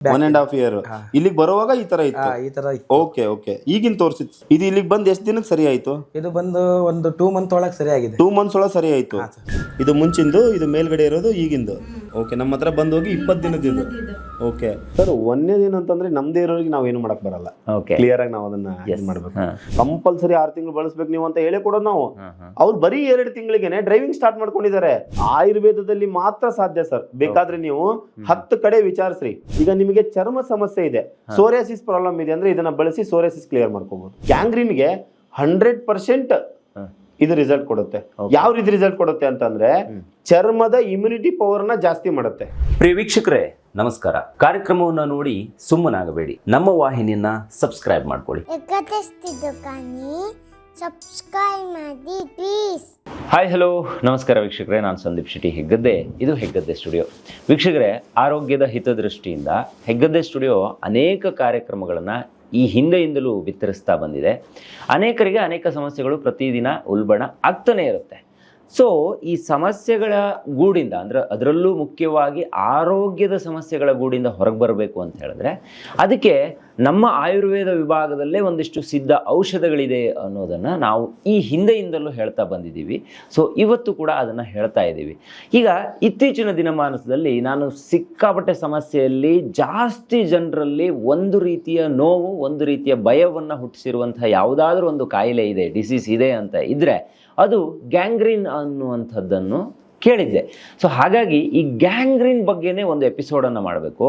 One and half year ಇಲ್ಲಿಗೆ ಬರುವಾಗ ಈ ತರ ಇತ್ತು? ಈ ತರ ಇತ್ತು. ಓಕೆ ಓಕೆ ಈಗಿನ ತೋರಿಸಿತ್ತು ಇದು ಇಲ್ಲಿಗೆ ಬಂದು ಎಷ್ಟು ದಿನಕ್ಕೆ ಸರಿ ಆಯ್ತು? ಇದು ಬಂದು ಒಂದು ಟೂ ಮಂತ್ ಒಳಗೆ ಸರಿ ಆಗಿದೆ. ಟೂ ಮಂತ್ಸ್ ಒಳಗೆ ಸರಿ ಆಯ್ತು. ಇದು ಮುಂಚಿಂದು ಇದು ಮೇಲ್ಗಡೆ ಇರೋದು ಈಗಿಂದು? ಓಕೆ ನಮ್ಮ ಹತ್ರ ಬಂದು ಹೋಗಿ ಇಪ್ಪತ್ತು ದಿನದ್ದು ಓಕೆ ಸರ್ ಒಂದೇ ದಿನ ಅಂತಂದ್ರೆ ನಮ್ದೇ ಇರೋರಿಗೆ ಏನು ಮಾಡಕ್ ಬರಲ್ಲ. ಓಕೆ ಕ್ಲಿಯರ್ ಆಗಿ ನಾವು ಅದನ್ನ ಇದು ಮಾಡ್ಬೇಕು. ಕಂಪಲ್ಸರಿ ಆರು ತಿಂಗಳು ಬಳಸ್ಬೇಕು ನೀವು ಅಂತ ಹೇಳಿ ಕೊಡೋದು ನಾವು. ಅವ್ರು ಬರೀ ಎರಡು ತಿಂಗಳಿಗೆನೆ ಡ್ರೈವಿಂಗ್ ಸ್ಟಾರ್ಟ್ ಮಾಡ್ಕೊಂಡಿದ್ದಾರೆ. ಆಯುರ್ವೇದದಲ್ಲಿ ಮಾತ್ರ ಸಾಧ್ಯ ಸರ್ ಬೇಕಾದ್ರೆ ನೀವು ಹತ್ತು ಕಡೆ ವಿಚಾರಿಸ್ರಿ. ಈಗ ನಿಮಗೆ ಚರ್ಮ ಸಮಸ್ಯೆ ಇದೆ. ಸೋರಿಯಾಸಿಸ್ ಪ್ರಾಬ್ಲಮ್ ಇದೆ ಅಂದ್ರೆ ಇದನ್ನ ಬಳಸಿ ಸೋರಿಯಾಸಿಸ್ ಕ್ಲಿಯರ್ ಮಾಡ್ಕೋಬಹುದು ಕ್ಯಾಂಗ್ರೀನ್ಗೆ ಹಂಡ್ರೆಡ್ ಪರ್ಸೆಂಟ್ ಇದು ರಿಸಲ್ಟ್ ಕೊಡುತ್ತೆ. ಯಾವ ರೀತಿ ರಿಸಲ್ಟ್ ಕೊಡುತ್ತೆ ಅಂತಂದ್ರೆ ಚರ್ಮದ ಇಮ್ಯುನಿಟಿ ಪವರ್ನ ಜಾಸ್ತಿ ಮಾಡುತ್ತೆ. ಪ್ರಿಯ ವೀಕ್ಷಕರೇ ನಮಸ್ಕಾರ. ಕಾರ್ಯಕ್ರಮವನ್ನು ನೋಡಿ ಸುಮ್ಮನಾಗಬೇಡಿ. ನಮ್ಮ ವಾಹಿನಿಯನ್ನ ಸಬ್ಸ್ಕ್ರೈಬ್ ಮಾಡ್ಕೊಳ್ಳಿ. ಎಕತೆಸ್ತಿದ್ದು ಕಾನಿ ಸಬ್ಸ್ಕ್ರೈಬ್ ಮಾಡಿ ಪ್ಲೀಸ್ ಹಾಯ್ ಹಲೋ ನಮಸ್ಕಾರ ವೀಕ್ಷಕರೇ ನಾನು ಸಂದೀಪ್ ಶೆಟ್ಟಿ ಹೆಗ್ಗದ್ದೆ. ಇದು ಹೆಗ್ಗದ್ದೆ ಸ್ಟುಡಿಯೋ ವೀಕ್ಷಕರೇ ಆರೋಗ್ಯದ ಹಿತದೃಷ್ಟಿಯಿಂದ ಹೆಗ್ಗದ್ದೆ ಸ್ಟುಡಿಯೋ ಅನೇಕ ಕಾರ್ಯಕ್ರಮಗಳನ್ನು ಈ ಹಿಂದೆಯಿಂದಲೂ ವಿತರಿಸ್ತಾ ಬಂದಿದೆ. ಅನೇಕರಿಗೆ ಅನೇಕ ಸಮಸ್ಯೆಗಳು ಪ್ರತಿದಿನ ಉಲ್ಬಣ ಆಗ್ತಾನೆ ಇರುತ್ತೆ. ಸೊ ಈ ಸಮಸ್ಯೆಗಳ ಗೂಡಿಂದ ಅಂದರೆ ಅದರಲ್ಲೂ ಮುಖ್ಯವಾಗಿ ಆರೋಗ್ಯದ ಸಮಸ್ಯೆಗಳ ಗೂಡಿಂದ ಹೊರಗೆ ಬರಬೇಕು ಅಂತ ಹೇಳಿದ್ರೆ, ಅದಕ್ಕೆ ನಮ್ಮ ಆಯುರ್ವೇದ ವಿಭಾಗದಲ್ಲೇ ಒಂದಿಷ್ಟು ಸಿದ್ಧ ಔಷಧಗಳಿದೆ ಅನ್ನೋದನ್ನು ನಾವು ಈ ಹಿಂದೆಯಿಂದಲೂ ಹೇಳ್ತಾ ಬಂದಿದ್ದೀವಿ. ಸೊ ಇವತ್ತು ಕೂಡ ಅದನ್ನು ಹೇಳ್ತಾ ಇದ್ದೀವಿ. ಈಗ ಇತ್ತೀಚಿನ ದಿನಮಾನಸದಲ್ಲಿ ನಾನು ಸಿಕ್ಕಾಪಟ್ಟೆ ಸಮಸ್ಯೆಯಲ್ಲಿ ಜಾಸ್ತಿ ಜನರಲ್ಲಿ ಒಂದು ರೀತಿಯ ನೋವು, ಒಂದು ರೀತಿಯ ಭಯವನ್ನು ಹುಟ್ಟಿಸಿರುವಂತಹ ಯಾವುದಾದ್ರೂ ಒಂದು ಕಾಯಿಲೆ ಇದೆ ಡಿಸೀಸ್ ಇದೆ ಅಂತ ಇದ್ದರೆ ಅದು ಗ್ಯಾಂಗ್ರೀನ್ ಅನ್ನುವಂಥದ್ದನ್ನು ಕೇಳಿದ್ದೆ. ಸೊ ಹಾಗಾಗಿ ಈ ಗ್ಯಾಂಗ್ರೀನ್ ಬಗ್ಗೆನೇ ಒಂದು ಎಪಿಸೋಡನ್ನು ಮಾಡಬೇಕು.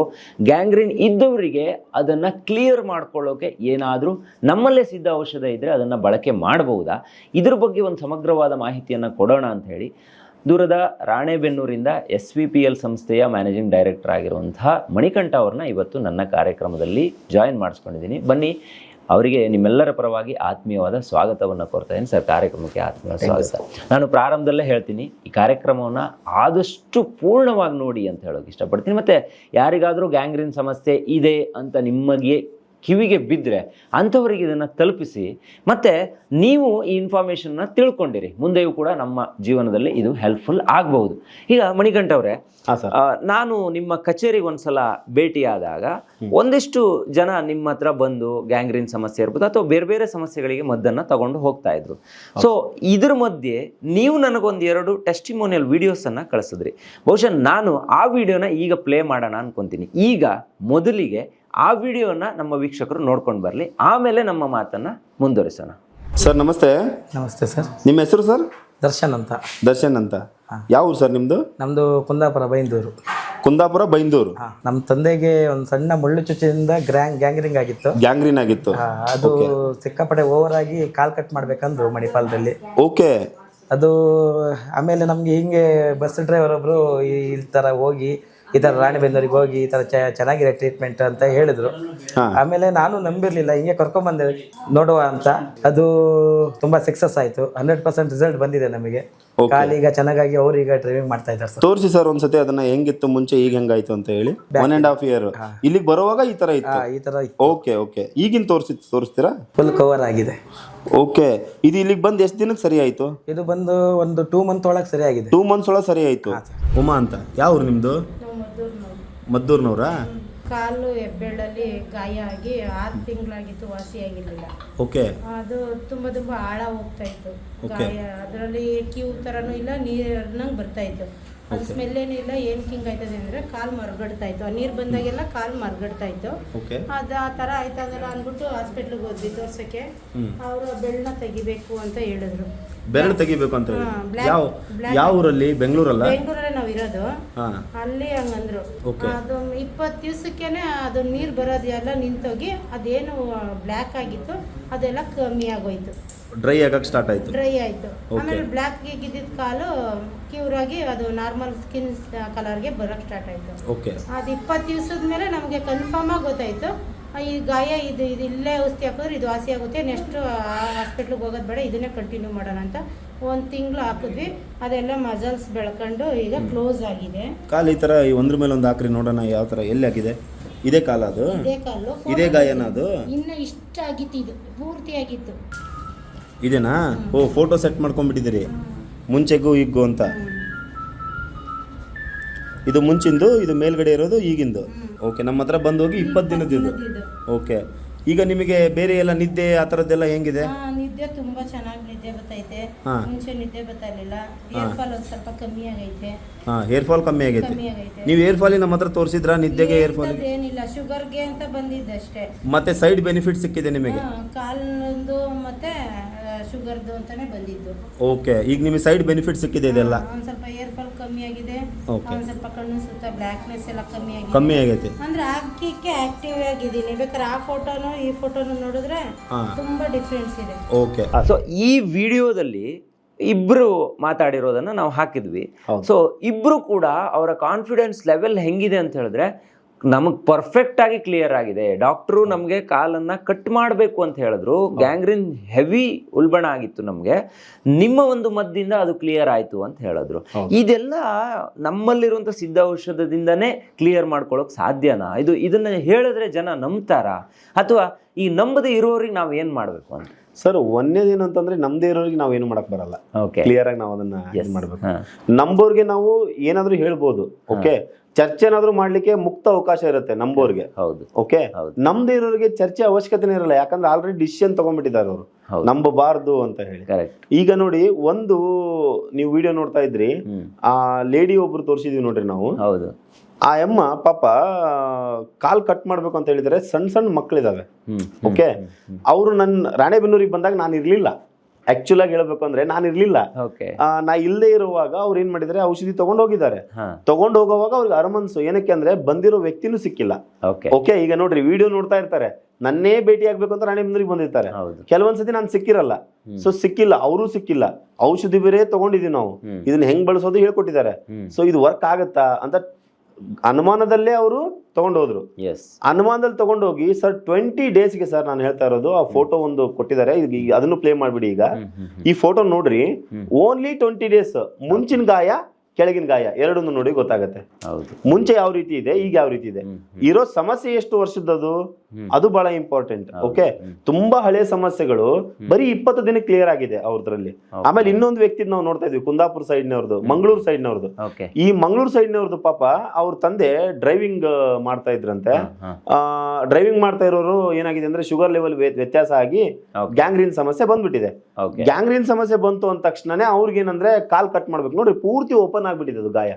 ಗ್ಯಾಂಗ್ರೀನ್ ಇದ್ದವರಿಗೆ ಅದನ್ನು ಕ್ಲಿಯರ್ ಮಾಡ್ಕೊಳ್ಳೋಕೆ ಏನಾದರೂ ನಮ್ಮಲ್ಲೇ ಸಿದ್ಧ ಔಷಧ ಇದ್ದರೆ ಅದನ್ನು ಬಳಕೆ ಮಾಡಬಹುದಾ ಇದ್ರ ಬಗ್ಗೆ ಒಂದು ಸಮಗ್ರವಾದ ಮಾಹಿತಿಯನ್ನು ಕೊಡೋಣ ಅಂತ ಹೇಳಿ ದೂರದ ರಾಣೆಬೆನ್ನೂರಿಂದ ಎಸ್ ವಿ ಪಿ ಎಲ್ ಸಂಸ್ಥೆಯ ಮ್ಯಾನೇಜಿಂಗ್ ಡೈರೆಕ್ಟರ್ ಆಗಿರುವಂತಹ ಮಣಿಕಂಠ ಅವ್ರನ್ನ ಇವತ್ತು ನನ್ನ ಕಾರ್ಯಕ್ರಮದಲ್ಲಿ ಜಾಯಿನ್ ಮಾಡಿಸ್ಕೊಂಡಿದ್ದೀನಿ. ಬನ್ನಿ ಅವರಿಗೆ ನಿಮ್ಮೆಲ್ಲರ ಪರವಾಗಿ ಆತ್ಮೀಯವಾದ ಸ್ವಾಗತವನ್ನು ಕೊಡ್ತಾ ಇದ್ದೀನಿ. ಸರ್ ಕಾರ್ಯಕ್ರಮಕ್ಕೆ ಆತ್ಮೀಯ ಸ್ವಾಗತ. ನಾನು ಪ್ರಾರಂಭದಲ್ಲೇ ಹೇಳ್ತೀನಿ ಈ ಕಾರ್ಯಕ್ರಮವನ್ನು ಆದಷ್ಟು ಪೂರ್ಣವಾಗಿ ನೋಡಿ ಅಂತ ಹೇಳೋಕೆ ಇಷ್ಟಪಡ್ತೀನಿ. ಮತ್ತು ಯಾರಿಗಾದರೂ ಗ್ಯಾಂಗ್ರೀನ್ ಸಮಸ್ಯೆ ಇದೆ ಅಂತ ನಿಮಗೆ ಕಿವಿಗೆ ಬಿದ್ದರೆ ಅಂಥವರಿಗೆ ಇದನ್ನು ತಲುಪಿಸಿ. ಮತ್ತು ನೀವು ಈ ಇನ್ಫಾರ್ಮೇಷನ್ನ ತಿಳ್ಕೊಂಡಿರಿ. ಮುಂದೆಯೂ ಕೂಡ ನಮ್ಮ ಜೀವನದಲ್ಲಿ ಇದು ಹೆಲ್ಪ್ಫುಲ್ ಆಗಬಹುದು. ಈಗ ಮಣಿಕಂಠ ಅವರೇ ನಾನು ನಿಮ್ಮ ಕಚೇರಿಗೆ ಒಂದ್ಸಲ ಭೇಟಿಯಾದಾಗ ಒಂದಿಷ್ಟು ಜನ ನಿಮ್ಮ ಹತ್ರ ಬಂದು ಗ್ಯಾಂಗ್ರೀನ್ ಸಮಸ್ಯೆ ಇರ್ಬೋದು ಅಥವಾ ಬೇರೆ ಬೇರೆ ಸಮಸ್ಯೆಗಳಿಗೆ ಮದ್ದನ್ನು ತಗೊಂಡು ಹೋಗ್ತಾ ಇದ್ರು. ಸೊ ಇದ್ರ ಮಧ್ಯೆ ನೀವು ನನಗೊಂದು ಎರಡು ಟೆಸ್ಟಿಮೋನಿಯಲ್ ವಿಡಿಯೋಸನ್ನು ಕಳಿಸಿದ್ರಿ. ಬಹುಶಃ ನಾನು ಆ ವಿಡಿಯೋನ ಈಗ ಪ್ಲೇ ಮಾಡೋಣ ಅನ್ಕೊಂತೀನಿ. ಈಗ ಮೊದಲಿಗೆ ಆ ವಿಡಿಯೋನ ನಮ್ಮ ವೀಕ್ಷಕರು ನೋಡ್ಕೊಂಡು ಬರಲಿ. ಆಮೇಲೆ ನಮ್ಮ ಮಾತನ್ನು ಮುಂದುವರಿಸೋಣ. ಸರ್ ನಮಸ್ತೆ. ನಮಸ್ತೆ ಸರ್. ನಿಮ್ಮ ಹೆಸರು ಸರ್? ದರ್ಶನ್ ಅಂತ. ದರ್ಶನ್ ಅಂತ. ಯಾವ ಊರು ಸರ್ ನಿಮ್ದು? ನಮ್ದು ಕುಂದಾಪುರ ಬೈಂದೂರು. ಕುಂದಾಪುರ ಬೈಂದೂರು? ಹಾ, ನಮ್ಮ ತಂದೆಗೆ ಒಂದು ಸಣ್ಣ ಮುಳ್ಳು ಚುಚ್ಚಿನಿಂದ ಗ್ರ್ಯಾಂಗ್ ಗ್ಯಾಂಗ್ರಿಂಗ್ ಆಗಿತ್ತು. ಗ್ಯಾಂಗ್ರಿನ್ ಆಗಿತ್ತು. ಆ, ಅದು ಸಿಕ್ಕಾಪಟ್ಟೆ ಓವರ್ ಆಗಿ ಕಾಲ್ ಕಟ್ ಮಾಡ್ಬೇಕಂದ್ರು ಮಣಿಪಾಲದಲ್ಲಿ. ಓಕೆ. ಅದು ಆಮೇಲೆ ನಮ್ಗೆ ಹಿಂಗೆ ಬಸ್ ಡ್ರೈವರ್ ಒಬ್ರು ಈ ಈ ತರ ಹೋಗಿ ಈ ತರ ರಾಣಿಬೆನ್ನೂರಿಗೆ ಹೋಗಿ ಈ ತರ ಚ- ಚೆನ್ನಾಗಿದೆ ಟ್ರೀಟ್ಮೆಂಟ್ ಅಂತ ಹೇಳಿದ್ರು. ಆಮೇಲೆ ನಾನು ನಂಬಿರ್ಲಿಲ್ಲ ಹಿಂಗೆ ಕರ್ಕೊಂಡ್ ಬಂದೆ ನೋಡುವ ಅಂತ. ಅದು ತುಂಬಾ ಸಕ್ಸಸ್ ಆಯ್ತು. ಹಂಡ್ರೆಡ್ ಪರ್ಸೆಂಟ್ ರಿಸಲ್ಟ್ ಬಂದಿದೆ ನಮಗೆ. ಕಾಲೀಗ ಚೆನ್ನಾಗಿ ಅವ್ರು ಈಗ ಡ್ರೈವಿಂಗ್ ಮಾಡ್ತಾ ಇದ್ದಾರೆ ತೋರಿಸಿ ಸರ್ ಒಂದ್ಸತಿ ಅದನ್ನ ಹೆಂಗಿತ್ತು ಮುಂಚೆ ಈಗ ಹೆಂಗಾಯ್ತು ಅಂತ ಹೇಳಿ. ಒನ್ ಅಂಡ್ ಹಾಫ್ ಇಯರ್ ಇಲ್ಲಿಗೆ ಬರುವಾಗ ಈ ತರ ಇತ್ತು? ಈ ತರ ಓಕೆ ಓಕೆ ಈಗಿನ ತೋರಿಸಿ ತೋರಿಸ್ತೀರಾ? ಫುಲ್ ಕವರ್ ಆಗಿದೆ. ಓಕೆ ಇದು ಇಲ್ಲಿಗೆ ಬಂದು ಎಷ್ಟು ದಿನಕ್ಕೆ ಸರಿ ಆಯ್ತು? ಇದು ಬಂದು ಒಂದು ಟೂ ಮಂತ್ ಒಳಗೆ ಸರಿ ಆಗಿದೆ. ಟೂ ಮಂತ್ಸ್ ಒಳಗೆ ಸರಿ ಆಯ್ತು. ಉಮಾ ಅಂತ. ಯಾವ ಊರು ನಿಮ್ದು? ಮದ್ದೂರ್ನವ್ರಾ? ಕಾಲು ಹೆಬ್ಬೆಳ್ಳಲ್ಲಿ ಗಾಯ ಆಗಿ ಆರು ತಿಂಗಳಾಗಿತ್ತು ವಾಸಿಯಾಗಿರ್ಲಿಲ್ಲ ಓಕೆ. ಅದು ತುಂಬ ತುಂಬ ಆಳ ಹೋಗ್ತಾ ಇತ್ತು. ಗಾಯ ಅದರಲ್ಲಿ ಕ್ಯೂ ಥರನೂ ಇಲ್ಲ ನೀರ್ನಂಗೆ ಬರ್ತಾ ಇತ್ತು. ಅದು ಸ್ಮೆಲ್ ಏನಿಲ್ಲ ಏನು ಕಿಂಗ್ ಆಯ್ತದೆ ಅಂದರೆ ಕಾಲು ಮರಗಡ್ತಾ ಇತ್ತು. ಆ ನೀರು ಬಂದಾಗೆಲ್ಲ ಕಾಲು ಮರಗಡ್ತಾ ಇತ್ತು. ಓಕೆ. ಅದು ಆ ಥರ ಆಯ್ತದಲ್ಲ ಅಂದ್ಬಿಟ್ಟು ಹಾಸ್ಪಿಟ್ಲಿಗೆ ಹೋದ್ವಿ ತೋರ್ಸಕ್ಕೆ. ಅವರು ಬೆಳ್ಳನ್ನ ತೆಗಿಬೇಕು ಅಂತ ಹೇಳಿದ್ರು. ಬೆರಳು ತೆಗಿಬೇಕು ಅಂತ ಹೇಳಿ ಹಾ, black- ಯಾವ black- ಯಾವ ಊರಲ್ಲಿ? ಬೆಂಗಳೂರಲ್ಲ? ಬೆಂಗಳೂರಲ್ಲೇ ನಾವು ಇರೋದು. ಹಾ. ಅಲ್ಲಿ ಹಂಗಂದ್ರು. Okay. ಅದು ಇಪ್ಪತ್ತು ದಿವಸಕ್ಕೇನೆ ಅದು ನೀರು ಬರೋದು ಎಲ್ಲ ನಿಂತೋಗಿ ಅದೇನು ಬ್ಲ್ಯಾಕ್ ಆಗಿತ್ತು. ಅದೆಲ್ಲ ಕಮ್ಮಿ ಆಗೋಯ್ತು. ಡ್ರೈ ಆಗಕ್ಕೆ ಸ್ಟಾರ್ಟ್ ಆಯ್ತು. ಡ್ರೈ ಆಯ್ತು. Okay. ಆಮೇಲೆ ಬ್ಲ್ಯಾಕ್ ಇದ್ದಿದ್ದ ಕಾಲು ಕ್ಯೂರ್ ಆಗಿ ಅದು ನಾರ್ಮಲ್ ಸ್ಕಿನ್ ಕಲರ್ಗೆ ಬರೋಕ್ಕೆ ಸ್ಟಾರ್ಟ್ ಆಯ್ತು. ಓಕೆ. ಅದು ಇಪ್ಪತ್ತು ದಿವಸದ ಮೇಲೆ ನಮಗೆ ಕನ್ಫರ್ಮ್ ಆಗಿ ಗೊತ್ತಾಯ್ತು. ಈ ಗಾಯ ಇದು ಇದು ಇಲ್ಲೇ ಔಷಧಿ ಹಾಕಿದ್ರೆ ಇದು ವಾಸಿ ಆಗುತ್ತೆ. ನೆಕ್ಸ್ಟ್ ಹಾಸ್ಪಿಟ್ಲಿಗೆ ಹೋಗೋದು ಬೇಡ. ಇದನ್ನೇ ಕಂಟಿನ್ಯೂ ಮಾಡೋಣ ಅಂತ ಒಂದು ತಿಂಗಳು ಹಾಕಿದ್ವಿ. ಅದೆಲ್ಲ ಮಸಲ್ಸ್ ಬೆಳ್ಕೊಂಡು ಈಗ ಕ್ಲೋಸ್ ಆಗಿದೆ. ಕಾಲು ಈ ಥರ ಈ ಒಂದ್ರ ಮೇಲೆ ಒಂದು ಹಾಕ್ರಿ ನೋಡೋಣ ಯಾವ ಥರ ಎಲ್ಲಿ ಆಗಿದೆ ಇದೇ ಕಾಲ ಅದು? ಇದೇ ಕಾಲು. ಇದೇ ಗಾಯನ ಅದು? ಇನ್ನು ಇಷ್ಟ ಆಗಿತ್ತು ಇದು. ಪೂರ್ತಿ ಆಗಿತ್ತು. ಇದೇನಾ? ಓ ಫೋಟೋ ಸೆಟ್ ಮಾಡ್ಕೊಂಡ್ಬಿಟ್ಟಿದ್ದೀರಿ. ಮುಂಚೆಗೂ ಈಗೂ ಅಂತ. ಇದು ಮುಂಚಿಂದು ಇದು ಮೇಲ್ಗಡೆ ಇರೋದು ಈಗಿಂದು. ಓಕೆ ನಮ್ಮ ಹತ್ರ ಬಂದು ಹೋಗಿ ಇಪ್ಪತ್ತು ದಿನದ ಇದು. ಓಕೆ ಈಗ ನಿಮಗೆ ಬೇರೆ ಎಲ್ಲ ನಿದ್ದೆ ಆ ಥರದ್ದೆಲ್ಲ ಹೆಂಗಿದೆ? ನಿದ್ದೆ ತುಂಬಾ ಚೆನ್ನಾಗಿ ನಿದ್ದೆ ಬರ್ತೈತೆ ಹಾ. ಮುಂಚೆ ನಿದ್ದೆ ಬರ್ತಾ ಇರ್ಲಿಲ್ಲ. ಏರ್ ಫಾಲ್ ಒಂದ್ ಸ್ವಲ್ಪ ಕಮ್ಮಿ ಆಗೈತೆ. ಹಾಂ ಹೇರ್ ಫಾಲ್ ಕಮ್ಮಿ ಆಗೈತೆ. ಕಮ್ಮಿ ಆಗೈತೆ. ನೀವು ಏರ್ ಫಾಲ್ ನಮ್ಮ ಹತ್ರ ತೋರಿಸಿದ್ರಾ? ನಿದ್ದೆಗೆ ಏರ್ ಫಾಲ್ ಏನಿಲ್ಲ ಶುಗರ್ಗೆ ಅಂತ ಬಂದಿದ್ದಷ್ಟೇ. ಮತ್ತೆ ಸೈಡ್ ಬೆನಿಫಿಟ್ ಸಿಕ್ಕಿದೆ ನಿಮಗೆ? ಹಾ, ಕಾಲ್ನೊಂದು ಮತ್ತೆ ಶುಗರ್ದು ಅಂತಾನೆ ಬಂದಿದ್ದು. ಓಕೆ ಈಗ ನಿಮಗೆ ಸೈಡ್ ಬೆನಿಫಿಟ್ ಸಿಕ್ಕಿದೆ ಇದೆಲ್ಲ? ಹಾ, ಸ್ವಲ್ಪ ಏರ್ ಫಾಲ್ ಕಮ್ಮಿ ಆಗಿದೆ. Okay. ಒಂದು ಸ್ವಲ್ಪ ಕಣ್ಣು ಸುತ್ತ ಬ್ಲ್ಯಾಕ್ನೆಸ್ ಎಲ್ಲ ಕಮ್ಮಿ ಆಗಿದೆ. ಕಮ್ಮಿ ಆಗೈತೆ. ಅಂದ್ರೆ ಹಾಕಿಕ್ಕೆ ಆಕ್ಟಿವ್ ಆಗಿದ್ದೀನಿ. ಬೇಕಾದ್ರೆ ಆ ಫೋಟೋನು ಈ ಫೋಟೋನು ನೋಡಿದ್ರೆ ಹಾ. ತುಂಬಾ ಡಿಫ್ರೆನ್ಸ್ ಇದೆ. ಓಕೆ ಸೊ ಈ ವಿಡಿಯೋದಲ್ಲಿ ಇಬ್ರು ಮಾತಾಡಿರೋದನ್ನ ನಾವು ಹಾಕಿದ್ವಿ. ಹೌದು. ಸೊ ಇಬ್ರು ಕೂಡ ಅವರ ಕಾನ್ಫಿಡೆನ್ಸ್ ಲೆವೆಲ್ ಹೆಂಗಿದೆ ಅಂತ ಹೇಳಿದ್ರೆ ನಮಗ್ ಪರ್ಫೆಕ್ಟ್ ಆಗಿ ಕ್ಲಿಯರ್ ಆಗಿದೆ. ಡಾಕ್ಟ್ರು ನಮಗೆ ಕಾಲನ್ನ ಕಟ್ ಮಾಡಬೇಕು ಅಂತ ಹೇಳಿದ್ರು. ಗ್ಯಾಂಗ್ರಿನ್ ಹೆವಿ ಉಲ್ಬಣ ಆಗಿತ್ತು ನಮಗೆ. ನಿಮ್ಮ ಒಂದು ಮದ್ದಿಂದ ಅದು ಕ್ಲಿಯರ್ ಆಯ್ತು ಅಂತ ಹೇಳಿದ್ರು. ಇದೆಲ್ಲ ನಮ್ಮಲ್ಲಿರುವಂತ ಸಿದ್ಧ ಔಷಧದಿಂದನೇ ಕ್ಲಿಯರ್ ಮಾಡ್ಕೊಳಕ್ ಸಾಧ್ಯನಾ? ಇದು ಇದನ್ನ ಹೇಳಿದ್ರೆ ಜನ ನಂಬ್ತಾರಾ? ಅಥವಾ ಈ ನಂಬದೇ ಇರೋರಿಗೆ ನಾವ್ ಏನ್ ಮಾಡ್ಬೇಕು ಅಂತ? ಸರ್ ಒಂದೇದೇನು ಅಂತಂದ್ರೆ ನಮ್ದೇ ಇರೋರಿಗೆ ನಾವು ಏನು ಮಾಡಕ್ ಬರಲ್ಲ. ಕ್ಲಿಯರ್ ಆಗಿ ನಾವು ಅದನ್ನ ಮಾಡ್ಬೇಕು. ನಂಬೋರ್ಗೆ ನಾವು ಏನಾದ್ರೂ ಹೇಳ್ಬೋದು ಓಕೆ ಚರ್ಚೆ ಏನಾದ್ರೂ ಮಾಡ್ಲಿಕ್ಕೆ ಮುಕ್ತ ಅವಕಾಶ ಇರುತ್ತೆ ನಂಬೋರ್ಗೆ. ಹೌದು ಓಕೆ ನಮ್ದು ಇರೋರಿಗೆ ಚರ್ಚೆ ಅವಶ್ಯಕತೆ ಇರಲ್ಲ ಯಾಕಂದ್ರೆ ಆಲ್ರೆಡಿ ಡಿಸಿಷನ್ ತಗೊಂಡ್ಬಿಟ್ಟಿದ್ದಾರೆ ಅವರು. ನಂಬಬಾರದು ಅಂತ ಹೇಳಿ. ಈಗ ನೋಡಿ ಒಂದು ನೀವು ವಿಡಿಯೋ ನೋಡ್ತಾ ಇದ್ರಿ ಆ ಲೇಡಿ ಒಬ್ರು ತೋರಿಸಿದೀವಿ ನೋಡ್ರಿ ನಾವು. ಹೌದು. ಆ ಅಮ್ಮ ಪಾಪ ಕಾಲ್ ಕಟ್ ಮಾಡ್ಬೇಕು ಅಂತ ಹೇಳಿದ್ರೆ ಸಣ್ಣ ಸಣ್ಣ ಮಕ್ಕಳಿದಾವೆ ಓಕೆ ಅವರು ನನ್ನ ರಾಣೆಬೆನ್ನೂರಿಗೆ ಬಂದಾಗ ನಾನು ಇರ್ಲಿಲ್ಲ. ಆಕ್ಚುಲ್ ಆಗಿ ಹೇಳ್ಬೇಕು ಅಂದ್ರೆ ನಾನು ಇರ್ಲಿಲ್ಲ. ಓಕೆ ನಾ ಇಲ್ಲದೆ ಇರುವಾಗ ಅವ್ರು ಏನ್ ಮಾಡಿದ್ರೆ ಔಷಧಿ ತಗೊಂಡ್ ಹೋಗಿದ್ದಾರೆ. ತಗೊಂಡು ಹೋಗುವಾಗ ಅವ್ರಿಗೆ ಅರಮನ್ಸು ಏನಕ್ಕೆ ಅಂದ್ರೆ ಬಂದಿರೋ ವ್ಯಕ್ತಿನೂ ಸಿಕ್ಕಿಲ್ಲ. ಓಕೆ ಈಗ ನೋಡ್ರಿ ವಿಡಿಯೋ ನೋಡ್ತಾ ಇರ್ತಾರೆ. ನನ್ನೇ ಭೇಟಿ ಆಗ್ಬೇಕು ಅಂತ ಮುಂದ್ರಿಗೆ ಬಂದಿರ್ತಾರೆ. ಕೆಲವೊಂದ್ಸತಿ ನಾನು ಸಿಕ್ಕಿರಲ್ಲ. ಸೊ ಸಿಕ್ಕಿಲ್ಲ. ಅವರು ಸಿಕ್ಕಿಲ್ಲ. ಔಷಧಿ ಬೇರೆ ತಗೊಂಡಿದೀವಿ ನಾವು. ಇದನ್ನ ಹೆಂಗ್ ಬಳಸೋದು ಹೇಳ್ಕೊಟ್ಟಿದ್ದಾರೆ. ಸೊ ಇದು ವರ್ಕ್ ಆಗತ್ತಾ ಅಂತ ಅನುಮಾನದಲ್ಲೇ ಅವರು ತಗೊಂಡೋದ್ರು. ಎಸ್ ಅನುಮಾನದಲ್ಲಿ ತಗೊಂಡೋಗಿ ಸರ್ ಟ್ವೆಂಟಿ ಡೇಸ್ಗೆ ಸರ್ ನಾನು ಹೇಳ್ತಾ ಇರೋದು ಆ ಫೋಟೋ ಒಂದು ಕೊಟ್ಟಿದ್ದಾರೆ ಅದನ್ನು ಪ್ಲೇ ಮಾಡ್ಬಿಡಿ ಈಗ. ಈ ಫೋಟೋ ನೋಡ್ರಿ ಓನ್ಲಿ ಟ್ವೆಂಟಿ ಡೇಸ್ ಮುಂಚಿನ ಗಾಯ ಕೆಳಗಿನ ಗಾಯ ಎರಡನ್ನು ನೋಡಿ ಗೊತ್ತಾಗತ್ತೆ. ಹೌದು. ಮುಂಚೆ ಯಾವ ರೀತಿ ಇದೆ ಈಗ ಯಾವ ರೀತಿ ಇದೆ? ಇರೋ ಸಮಸ್ಯೆ ಎಷ್ಟು ವರ್ಷದದು ಅದು ಬಹಳ ಇಂಪಾರ್ಟೆಂಟ್ ಓಕೆ ತುಂಬಾ ಹಳೆ ಸಮಸ್ಯೆಗಳು ಬರೀ ಇಪ್ಪತ್ತು ದಿನ ಕ್ಲಿಯರ್ ಆಗಿದೆ ಅವ್ರದ್ರಲ್ಲಿ. ಆಮೇಲೆ ಇನ್ನೊಂದು ವ್ಯಕ್ತಿ ನಾವು ನೋಡ್ತಾ ಇದ್ವಿ ಕುಂದಾಪುರ ಸೈಡ್ ನವ್ರದ್ದು ಮಂಗಳೂರು ಸೈಡ್ ನವ್ರದ್ದು ಈ ಮಂಗಳೂರು ಸೈಡ್ ನವ್ರದ್ದು ಪಾಪ ಅವ್ರ ತಂದೆ ಡ್ರೈವಿಂಗ್ ಮಾಡ್ತಾ ಇದ್ರಂತೆ. ಡ್ರೈವಿಂಗ್ ಮಾಡ್ತಾ ಇರೋರು ಏನಾಗಿದೆ ಅಂದ್ರೆ ಶುಗರ್ ಲೆವೆಲ್ ವ್ಯತ್ಯಾಸ ಆಗಿ. ಗ್ಯಾಂಗ್ರೀನ್ ಸಮಸ್ಯೆ ಬಂದ್ಬಿಟ್ಟಿದೆ. ಗ್ಯಾಂಗ್ರೀನ್ ಸಮಸ್ಯೆ ಬಂತು ಅಂದ ತಕ್ಷಣನೇ ಅವ್ರಿಗೆ ಏನಂದ್ರೆ ಕಾಲ್ ಕಟ್ ಮಾಡ್ಬೇಕು. ನೋಡಿ ಪೂರ್ತಿ ಓಪನ್ ಆಗ್ಬಿಟ್ಟಿದೆ ಅದು ಗಾಯ.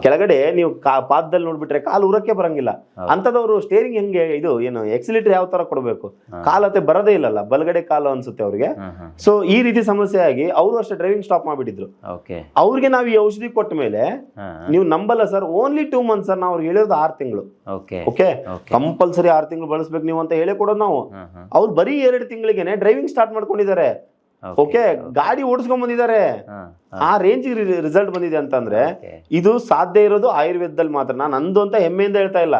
ಕೆಳಗಡೆ ನೀವು ಕಾ- ಪಾದದಲ್ಲಿ ನೋಡ್ಬಿಟ್ರೆ ಕಾಲು ಉರಕ್ಕೆ ಬರಂಗಿಲ್ಲ. ಅಂತದವರು ಸ್ಟೇರಿಂಗ್ ಹೆಂಗೆ ಇದು ಏನು ಎಕ್ಸಿಲೇಟರ್ ಯಾವ ತರ ಕೊಡಬೇಕು? ಕಾಲತ್ತೆ ಬರದೇ ಇಲ್ಲಲ್ಲ ಬಲಗಡೆ ಕಾಲು ಅನ್ಸುತ್ತೆ ಅವ್ರಿಗೆ. ಸೊ ಈ ರೀತಿ ಸಮಸ್ಯೆ ಆಗಿ ಅವರು ಅಷ್ಟೇ ಡ್ರೈವಿಂಗ್ ಸ್ಟಾಪ್ ಮಾಡ್ಬಿಟ್ಟಿದ್ರು. ಅವ್ರಿಗೆ ನಾವು ಈ ಔಷಧಿ ಕೊಟ್ಟ ಮೇಲೆ ನೀವು ನಂಬಲ್ಲ sir only two months sir ನಾವು ಅವ್ರಿಗೆ ಹೇಳಿರೋದು ಆರು ತಿಂಗಳು. ಓಕೆ. ಕಂಪಲ್ಸರಿ ಆರು ತಿಂಗಳು ಬಳಸ್ಬೇಕು ನೀವು ಅಂತ ಹೇಳಿ ಕೊಡೋದು ನಾವು ಅವ್ರು ಬರೀ ಎರಡು ತಿಂಗಳಿಗೆನೆ ಡ್ರೈವಿಂಗ್ ಸ್ಟಾರ್ಟ್ ಮಾಡ್ಕೊಂಡಿದ್ದಾರೆ. ಓಕೆ ಗಾಡಿ ಓಡಿಸ್ಕೊಂಡ್ ಬಂದಿದ್ದಾರೆ. ಆ ರೇಂಜ್ ರಿಸಲ್ಟ್ ಬಂದಿದೆ ಅಂತಂದ್ರೆ. ಇದು ಸಾಧ್ಯ ಇರೋದು ಆಯುರ್ವೇದದಲ್ಲಿ ಮಾತ್ರ. ನಾನು ಅಂದು ಅಂತ ಹೆಮ್ಮೆಯಿಂದ ಹೇಳ್ತಾ ಇಲ್ಲ.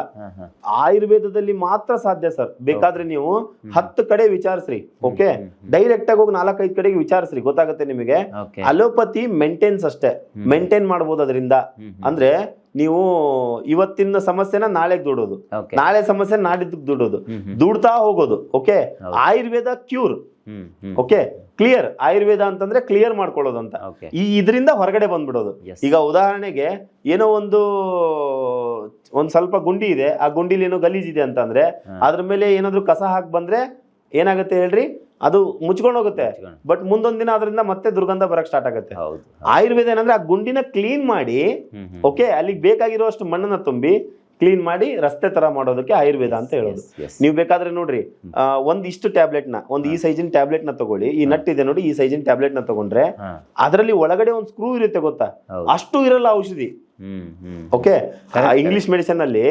ಆಯುರ್ವೇದದಲ್ಲಿ ಮಾತ್ರ ಸಾಧ್ಯ ಸರ್. ಬೇಕಾದ್ರೆ ನೀವು ಹತ್ತು ಕಡೆ ವಿಚಾರಿಸ್ರಿ ಓಕೆ ಡೈರೆಕ್ಟ್ ಆಗಿ ಹೋಗಿ ನಾಲ್ಕೈದು ಕಡೆಗೆ ವಿಚಾರಿಸ್ರಿ ಗೊತ್ತಾಗುತ್ತೆ ನಿಮಗೆ. ಅಲೋಪತಿ ಮೇಂಟೈನ್ಸ್ ಅಷ್ಟೇ. ಮೇಂಟೈನ್ ಮಾಡ್ಬೋದು ಅದರಿಂದ. ಅಂದ್ರೆ ನೀವು ಇವತ್ತಿನ ಸಮಸ್ಯೆನ ನಾಳೆಗೆ ದುಡೋದು. ನಾಳೆ ಸಮಸ್ಯೆ ನಾಡಿದ್ದಕ್ಕೆ ದುಡೋದು. ದುಡ್ತಾ ಹೋಗೋದು okay Ayurveda cure okay clear Ayurveda ಅಂತಂದ್ರೆ ಕ್ಲಿಯರ್ ಮಾಡ್ಕೊಳ್ಳೋದು ಅಂತ ಈ ಇದರಿಂದ ಹೊರಗಡೆ ಬಂದ್ಬಿಡೋದು. ಈಗ ಉದಾಹರಣೆಗೆ ಏನೋ ಒಂದು ಒಂದ್ ಸ್ವಲ್ಪ ಗುಂಡಿ ಇದೆ ಆ ಗುಂಡಿಲಿ ಏನೋ ಗಲೀಜಿದೆ ಅಂತಂದ್ರೆ ಅದ್ರ ಮೇಲೆ ಏನಾದ್ರು ಕಸ ಹಾಕಿ ಬಂದ್ರೆ ಏನಾಗುತ್ತೆ ಹೇಳ್ರಿ? ಅದು ಮುಚ್ಕೊಂಡು ಹೋಗುತ್ತೆ. ಬಟ್ ಮುಂದೊಂದ್ ದಿನ ಅದರಿಂದ ಮತ್ತೆ ದುರ್ಗಂಧ ಬರಕ್ ಸ್ಟಾರ್ಟ್ ಆಗುತ್ತೆ. ಹೌದು. ಆಯುರ್ವೇದ ಏನಂದ್ರೆ ಆ ಗುಂಡಿನ ಕ್ಲೀನ್ ಮಾಡಿ ಓಕೆ ಅಲ್ಲಿಗೆ ಬೇಕಾಗಿರುವಷ್ಟು ಮಣ್ಣನ್ನ ತುಂಬಿ ಕ್ಲೀನ್ ಮಾಡಿ ರಸ್ತೆ ತರ ಮಾಡೋದಕ್ಕೆ ಆಯುರ್ವೇದ ಅಂತ ಹೇಳೋದು. ನೀವು ಬೇಕಾದ್ರೆ ನೋಡ್ರಿ ಒಂದ್ ಇಷ್ಟು ಟ್ಯಾಬ್ಲೆಟ್ನ ಒಂದ್ ಈ ಸೈಜಿನ ಟ್ಯಾಬ್ಲೆಟ್ನ ತಗೊಳ್ಳಿ. ಈ ನಟ್ ಇದೆ ನೋಡಿ ಈ ಸೈಜಿನ ಟ್ಯಾಬ್ಲೆಟ್ನ ತಗೊಂಡ್ರೆ ಅದರಲ್ಲಿ ಒಳಗಡೆ ಒಂದ್ ಸ್ಕ್ರೂ ಇರುತ್ತೆ ಗೊತ್ತಾ? ಅಷ್ಟು ಇರಲ್ಲ ಔಷಧಿ. ಓಕೆ ಇಂಗ್ಲಿಷ್ ಮೆಡಿಸಿನ್ ಅಲ್ಲಿ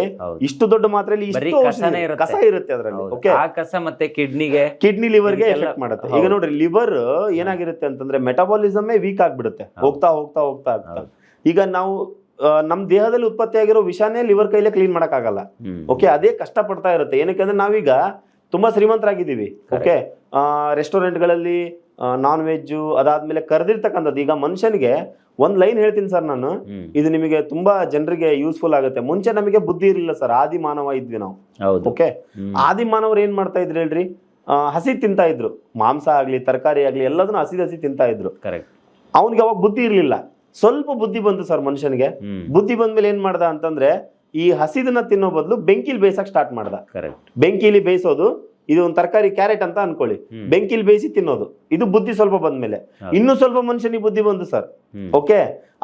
ಇಷ್ಟು ದೊಡ್ಡ ಮಾತ್ರೆಯಲ್ಲಿ ಇಷ್ಟು. ಕಸ ಇರುತ್ತೆ ಅದರಲ್ಲಿ. ಓಕೆ ಆ ಕಸ ಮತ್ತೆ ಕಿಡ್ನಿಗೆ ಕಿಡ್ನಿ ಲಿವರ್ಗೆ ಗೆ ಎಫೆಕ್ಟ್ ಮಾಡುತ್ತೆ. ಈಗ ನೋಡ್ರಿ ಲಿವರ್ ಏನಾಗಿರುತ್ತೆ ಅಂತಂದ್ರೆ ಮೆಟಾಬಾಲಿಸಮೇ ವೀಕ್ ಆಗ್ಬಿಡುತ್ತೆ. ಹೋಗ್ತಾ ಹೋಗ್ತಾ ಹೋಗ್ತಾ ಹೋಗ್ತಾ ಈಗ ನಾವು ಆ, ನಮ್ ದೇಹದಲ್ಲಿ ಉತ್ಪತ್ತಿಯಾಗಿರೋ ವಿಷಾನೇ ಲಿವರ್ ಕೈಲೇ ಕ್ಲೀನ್ ಮಾಡಕ್ಕಾಗಲ್ಲ. ಓಕೆ ಅದೇ ಕಷ್ಟ ಪಡ್ತಾ ಇರುತ್ತೆ. ಏನಕ್ಕೆ ಅಂದ್ರೆ ನಾವೀಗ ತುಂಬಾ ಶ್ರೀಮಂತರಾಗಿದ್ದೀವಿ. ಓಕೆ ರೆಸ್ಟೋರೆಂಟ್ಗಳಲ್ಲಿ ನಾನ್ ವೆಜ್ ಅದಾದ್ಮೇಲೆ ಕರೆದಿರ್ತಕ್ಕಂಥದ್ದು. ಈಗ ಮನುಷ್ಯನಿಗೆ ಒಂದ್ ಲೈನ್ ಹೇಳ್ತೀನಿ ಸರ್ ನಾನು. ಇದು ನಿಮಗೆ ತುಂಬಾ ಜನರಿಗೆ ಯೂಸ್ಫುಲ್ ಆಗುತ್ತೆ. ಮುಂಚೆ ನಮಗೆ ಬುದ್ಧಿ ಇರಲಿಲ್ಲ ಸರ್. ಆದಿ ಮಾನವ ಇದ್ವಿ ನಾವು. ಓಕೆ ಆದಿ ಮಾನವರು ಏನ್ ಮಾಡ್ತಾ ಇದ್ರು ಹೇಳ್ರಿ? ಹಸಿ ತಿಂತಾ ಇದ್ರು. ಮಾಂಸ ಆಗ್ಲಿ ತರಕಾರಿ ಆಗ್ಲಿ ಎಲ್ಲದನ್ನು ಹಸಿದ ಹಸಿ ತಿಂತಾ ಇದ್ರು. ಕರೆಕ್ಟ್ ಅವ್ನಿಗೆ ಅವಾಗ ಬುದ್ಧಿ ಇರ್ಲಿಲ್ಲ. ಸ್ವಲ್ಪ ಬುದ್ಧಿ ಬಂತು ಸರ್ ಮನುಷ್ಯನಿಗೆ. ಬುದ್ಧಿ ಬಂದ್ಮೇಲೆ ಏನ್ ಮಾಡ್ದ ಅಂತಂದ್ರೆ ಈ ಹಸಿದನ್ನ ತಿನ್ನೋ ಬದಲು ಬೆಂಕಿಲಿ ಬೇಯಿಸಕ್ ಸ್ಟಾರ್ಟ್ ಮಾಡ್ದ. ಕರೆಕ್ಟ್ ಬೆಂಕಿಲಿ ಬೇಯಿಸೋದು ಇದು ಒಂದು ತರಕಾರಿ ಕ್ಯಾರೆಟ್ ಅಂತ ಅನ್ಕೊಳ್ಳಿ. ಬೆಂಕಿಲಿ ಬೇಯಿಸಿ ತಿನ್ನೋದು. ಇದು ಬುದ್ಧಿ ಸ್ವಲ್ಪ ಬಂದ್ಮೇಲೆ. ಇನ್ನು ಸ್ವಲ್ಪ ಮನುಷ್ಯನಿಗೆ ಬುದ್ಧಿ ಬಂದು ಸರ್. ಓಕೆ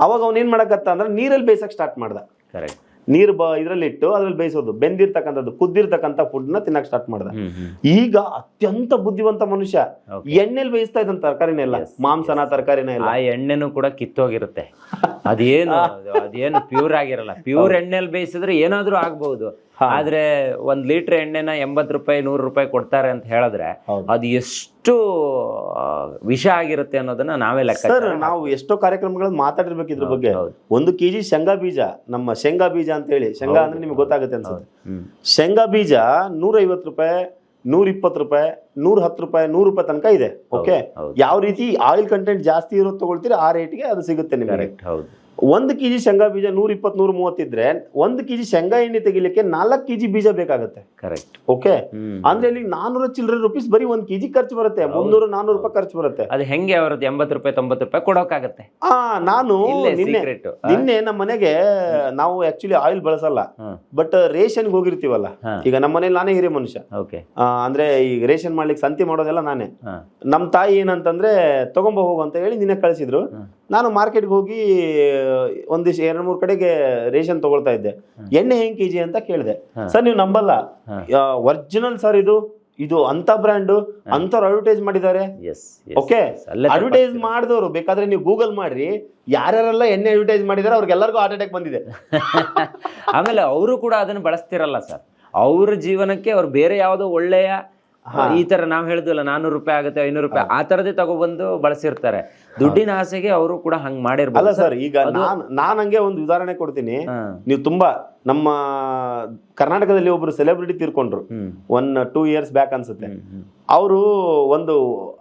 ಅವಾಗ ಅವ್ನ ಏನ್ ಮಾಡಕತ್ತ ಅಂದ್ರೆ ನೀರಲ್ಲಿ ಬೇಯಿಸಕ್ ಸ್ಟಾರ್ಟ್ ಮಾಡ್ದ. ಕರೆಕ್ಟ್ ನೀರು ಬ ಇದ್ರಲ್ಲಿ ಇಟ್ಟು ಅದ್ರಲ್ಲಿ ಬೇಯಿಸೋದು. ಬೆಂದಿರ್ತಕ್ಕಂಥದ್ದು ಕುದ್ದಿರ್ತಕ್ಕಂಥ ಫುಡ್ನ ತಿನ್ನಕ್ ಸ್ಟಾರ್ಟ್ ಮಾಡ್ದ. ಈಗ ಅತ್ಯಂತ ಬುದ್ಧಿವಂತ ಮನುಷ್ಯ. ಎಣ್ಣೆಲ್ ಬೇಯಿಸ್ತಾ ಇದ್ದಂತ ತರಕಾರಿನ ಎಲ್ಲ ಮಾಂಸನ ತರಕಾರಿನ ಎಲ್ಲ ಆ ಎಣ್ಣೆನೂ ಕೂಡ ಕಿತ್ತೋಗಿರುತ್ತೆ. ಅದೇನು ಅದೇನು ಪ್ಯೂರ್ ಆಗಿರಲ್ಲ. ಪ್ಯೂರ್ ಎಣ್ಣೆಲಿ ಬೇಯಿಸಿದ್ರೆ ಏನಾದ್ರೂ ಆಗ್ಬಹುದು ಆದ್ರೆ ಒಂದ್ ಲೀಟರ್ ಎಣ್ಣೆನ ಎಂಬತ್ ರೂಪಾಯಿ ನೂರು ರೂಪಾಯಿ ಕೊಡ್ತಾರೆ ಅಂತ ಹೇಳಿದ್ರೆ. ಅದು ಎಷ್ಟು ವಿಷ ಆಗಿರುತ್ತೆ ಅನ್ನೋದನ್ನ ನಾವೇ ಲೆಕ್ಕ ಸರ್ ನಾವು ಎಷ್ಟೋ ಕಾರ್ಯಕ್ರಮಗಳಲ್ಲಿ ಮಾತಾಡಿರ್ಬೇಕು ಇದ್ರ ಬಗ್ಗೆ. ಒಂದು ಕೆಜಿ ಶೇಂಗಾ ಬೀಜ ನಮ್ಮ ಶೇಂಗಾ ಬೀಜ ಅಂತ ಹೇಳಿ ಶೇಂಗಾ ಅಂದ್ರೆ ನಿಮ್ಗೆ ಗೊತ್ತಾಗುತ್ತೆ ಅನ್ಸುತ್ತೆ. ಶೇಂಗಾ ಬೀಜ ನೂರ ಐವತ್ತು ರೂಪಾಯಿ ನೂರ ಇಪ್ಪತ್ತು ರೂಪಾಯಿ ನೂರ ಹತ್ತು ರೂಪಾಯಿ ನೂರು ರೂಪಾಯಿ ತನಕ ಇದೆ. ಓಕೆ ಯಾವ ರೀತಿ ಆಯಿಲ್ ಕಂಟೆಂಟ್ ಜಾಸ್ತಿ ಇರೋದು ತಗೊಳ್ತೀರಿ ಆ ರೇಟ್ಗೆ ಅದು ಸಿಗುತ್ತೆ ನಿಮಗೆ. ಹೌದು. ಒಂದು ಕೆಜಿ ಶೇಂಗಾ ಬೀಜ ನೂರ ಇಪ್ಪತ್ತು ನೂರ ಮೂವತ್ತಿದ್ರೆ ಒಂದು ಕೆಜಿ ಶೇಂಗಾ ಎಣ್ಣೆ ತೆಗಿಲಿಕ್ಕೆ ನಾಲ್ಕು ಕೆಜಿ ಬೀಜ ಬೇಕಾಗುತ್ತೆ. ಕರೆಕ್ಟ್ ಓಕೆ ಅಂದ್ರೆ ಇಲ್ಲಿ ನಾನೂರ ಚಿಲ್ಲರೆ ರುಪೀಸ್ ಬರೀ ಒಂದ್ ಕೆಜಿ ಖರ್ಚು ಬರುತ್ತೆ. ಮುನ್ನೂರು ನಾನೂರು ರೂಪಾಯಿ ಖರ್ಚು ಬರುತ್ತೆ. ಅದು ಹೆಂಗೆ ಅವ್ರದ್ದು ಎಂಬತ್ತು ರೂಪಾಯಿ ತೊಂಬತ್ತು ರೂಪಾಯಿ ಕೊಡೋಕ್ಕಾಗತ್ತೆ. ಆ ನಾನು ಇಲ್ಲೇ ನಿನ್ನೆ secret. ನಿನ್ನೆ ನಮ್ಮ ಮನೆಗೆ ನಾವು ಆಕ್ಚುಲಿ ಆಯಿಲ್ ಬಳಸಲ್ಲ. ಬಟ್ ರೇಷನ್ಗೆ ಹೋಗಿರ್ತೀವಲ್ಲ. ಹಾ. ಈಗ ನಮ್ಮ ಮನೇಲಿ ನಾನೇ ಹಿರಿಯ ಮನುಷ್ಯ. ಓಕೆ ಆ, ಅಂದ್ರೆ ಈಗ ರೇಷನ್ ಮಾಡ್ಲಿಕ್ಕೆ ಸಂತಿ ಮಾಡೋದೆಲ್ಲ ನಾನೇ. ಹಾ. ನಮ್ಮ ತಾಯಿ ಏನಂತಂದ್ರೆ ತಗೊಂಬ ಹೋಗು ಅಂತ ಹೇಳಿ ನಿನ್ನೆ ಕಳಿಸಿದ್ರು. ನಾನು ಮಾರ್ಕೆಟ್ಗೆ ಹೋಗಿ ಒಂದಿಷ್ಟು ಎರಡು ಮೂರು ಕಡೆಗೆ ರೇಷನ್ ತಗೊಳ್ತಾ ಇದ್ದೆ. ಎಣ್ಣೆ ಹೆಂಗ್ ಕೆಜಿ ಅಂತ ಕೇಳಿದೆ. ಸರ್ ನೀವು ನಂಬಲ್ಲ. ಒರಿಜಿನಲ್ ಸರ್ ಇದು. ಇದು ಅಂತ ಬ್ರ್ಯಾಂಡು ಅಂತವ್ರು ಅಡ್ವರ್ಟೈಸ್ ಮಾಡಿದ್ದಾರೆ. ಎಸ್ ಓಕೆ ಅಡ್ವರ್ಟೈಸ್ ಮಾಡಿದವರು ಬೇಕಾದ್ರೆ ನೀವು ಗೂಗಲ್ ಮಾಡ್ರಿ. ಯಾರ್ಯಾರೆಲ್ಲ ಎಣ್ಣೆ ಅಡ್ವರ್ಟೈಸ್ ಮಾಡಿದಾರೆ ಅವ್ರಿಗೆಲ್ಲರಿಗೂ ಹಾರ್ಟ್ ಅಟ್ಯಾಕ್ ಬಂದಿದೆ. ಆಮೇಲೆ ಅವರು ಕೂಡ ಅದನ್ನ ಬಳಸ್ತಿರಲ್ಲ ಸರ್. ಅವ್ರ ಜೀವನಕ್ಕೆ ಅವ್ರು ಬೇರೆ ಯಾವುದೋ ಒಳ್ಳೆಯ ಈ ತರ ನಾವ್ ಹೇಳಿದ್ವಲ್ಲ ನಾನೂರು ರೂಪಾಯಿ ಆಗುತ್ತೆ ಐನೂರು ರೂಪಾಯಿ ಆ ತರದೇ ತಗೊಬಂದು ಬಳಸಿರ್ತಾರೆ. ದುಡ್ಡಿನ ಆಸೆಗೆ ಅವರು ಕೂಡ ಹಂಗ್ ಅಲ್ಲ ಮಾಡಿರ್ಬೋದು ಸರ್ ಈಗ ನಾನ್ ನಾನ್ ಹಂಗೆ ಒಂದು ಉದಾಹರಣೆ ಕೊಡ್ತೀನಿ. ನೀವು ತುಂಬಾ ನಮ್ಮ ಕರ್ನಾಟಕದಲ್ಲಿ ಒಬ್ರು ಸೆಲೆಬ್ರಿಟಿ ತೀರ್ಕೊಂಡ್ರು. ಹ್ಮ್. ಒನ್ ಟೂ ಇಯರ್ಸ್ ಬ್ಯಾಕ್ ಅನ್ಸುತ್ತೆ. ಅವರು ಒಂದು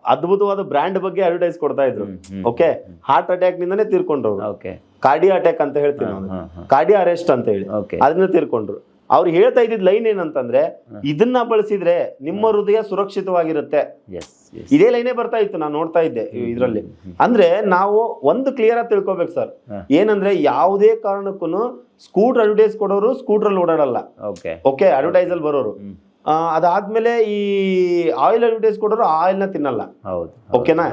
ಅದ್ಭುತವಾದ ಬ್ರ್ಯಾಂಡ್ ಬಗ್ಗೆ ಅಡ್ವರ್ಟೈಸ್ ಕೊಡ್ತಾ ಇದ್ರು. ಓಕೆ ಹಾರ್ಟ್ ಅಟ್ಯಾಕ್ ನಿಂದನೇ ತೀರ್ಕೊಂಡ್ರು ಅವ್ರು. ಓಕೆ ಕಾರ್ಡಿಯಾ ಅಟ್ಯಾಕ್ ಅಂತ ಹೇಳ್ತೀವಿ ನಾವು. ಕಾರ್ಡಿಯಾ ಅರೆಸ್ಟ್ ಅಂತ ಹೇಳಿ. ಓಕೆ ಅದನ್ನ ತೀರ್ಕೊಂಡ್ರು. ಅವ್ರು ಹೇಳ್ತಾ ಇದ್ದಿದ್ ಲೈನ್ ಏನಂತಂದ್ರೆ ಇದನ್ನ ಬಳಸಿದ್ರೆ ನಿಮ್ಮ ಹೃದಯ ಸುರಕ್ಷಿತವಾಗಿರುತ್ತೆ. ಇದೇ ಲೈನೇ ಬರ್ತಾ ಇತ್ತು ನಾನು ನೋಡ್ತಾ ಇದ್ದೆ ಇದ್ರಲ್ಲಿ. ಅಂದ್ರೆ ನಾವು ಒಂದು ಕ್ಲಿಯರ್ ಆಗಿ ತಿಳ್ಕೊಬೇಕು ಸರ್. ಏನಂದ್ರೆ ಯಾವುದೇ ಕಾರಣಕ್ಕೂ ಸ್ಕೂಟರ್ ಅಡ್ವರ್ಟೈಸ್ ಕೊಡೋರು ಸ್ಕೂಟರ್ ಅಲ್ಲಿ ಓಡಾಡಲ್ಲ. ಓಕೆ ಅಡ್ವರ್ಟೈಸ್ ಅಲ್ಲಿ ಬರೋರು. ಅದಾದ್ಮೇಲೆ ಈ ಆಯಿಲ್ ಅಡ್ವರ್ಟೈಸ್ ಕೊಡೋರು ಆಯಿಲ್ನ ತಿನ್ನಲ್ಲ ಹೌದು ಓಕೆನಾ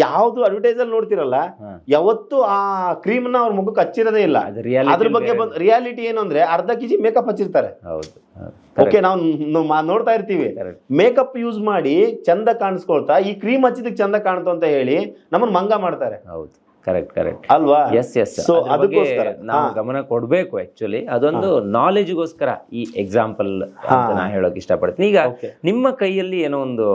ಯಾವ್ದು ಅಡ್ವರ್ಟೈಸ್ ಅಲ್ಲಿ ನೋಡ್ತಿರಲ್ಲ ಹಾ. ಯಾವತ್ತು ಆ ಕ್ರೀಮ್ನ ಅವ್ರ ಮುಖಕ್ಕೆ ಹಚ್ಚಿರೋದೇ ಇಲ್ಲ ಅದು reality ಅದ್ರ ಬಗ್ಗೆ ಬೇರೆ. ರಿಯಾಲಿಟಿ ಏನು ಅಂದ್ರೆ ಅರ್ಧ ಕೆಜಿ ಮೇಕಪ್ ಹಚ್ಚಿರ್ತಾರೆ ಹೌದು ಹೌದು. ಓಕೆ ನಾವು ನೋಡ್ತಾ ಇರ್ತೀವಿ Correct. ಮೇಕಪ್ ಯೂಸ್ ಮಾಡಿ ಚಂದ ಕಾಣಿಸ್ಕೊಳ್ತಾ ಈ ಕ್ರೀಮ್ ಹಚ್ಚಿದಕ್ಕೆ ಚಂದ ಕಾಣ್ತು ಅಂತ ಹೇಳಿ ನಮ್ಮನ್ನ ಮಂಗ ಮಾಡ್ತಾರೆ ಹೌದು ಕರೆಕ್ಟ್ ಕರೆಕ್ಟ್ ಅಲ್ವಾ? ಎಸ್ ಎಸ್ ಸೊ ಅದಕ್ಕೋಸ್ಕರ. ನಾವು ಗಮನ ಕೊಡಬೇಕು ಆಕ್ಚುಲಿ ಅದೊಂದು ನಾಲೆಜ್ಗೋಸ್ಕರ ಈ ಎಕ್ಸಾಂಪಲ್ ಅಂತ ನಾ ಹೇಳೋಕೆ ಇಷ್ಟಪಡ್ತೀನಿ. ಈಗ ನಿಮ್ಮ ಕೈಯಲ್ಲಿ ಏನೋ ಒಂದು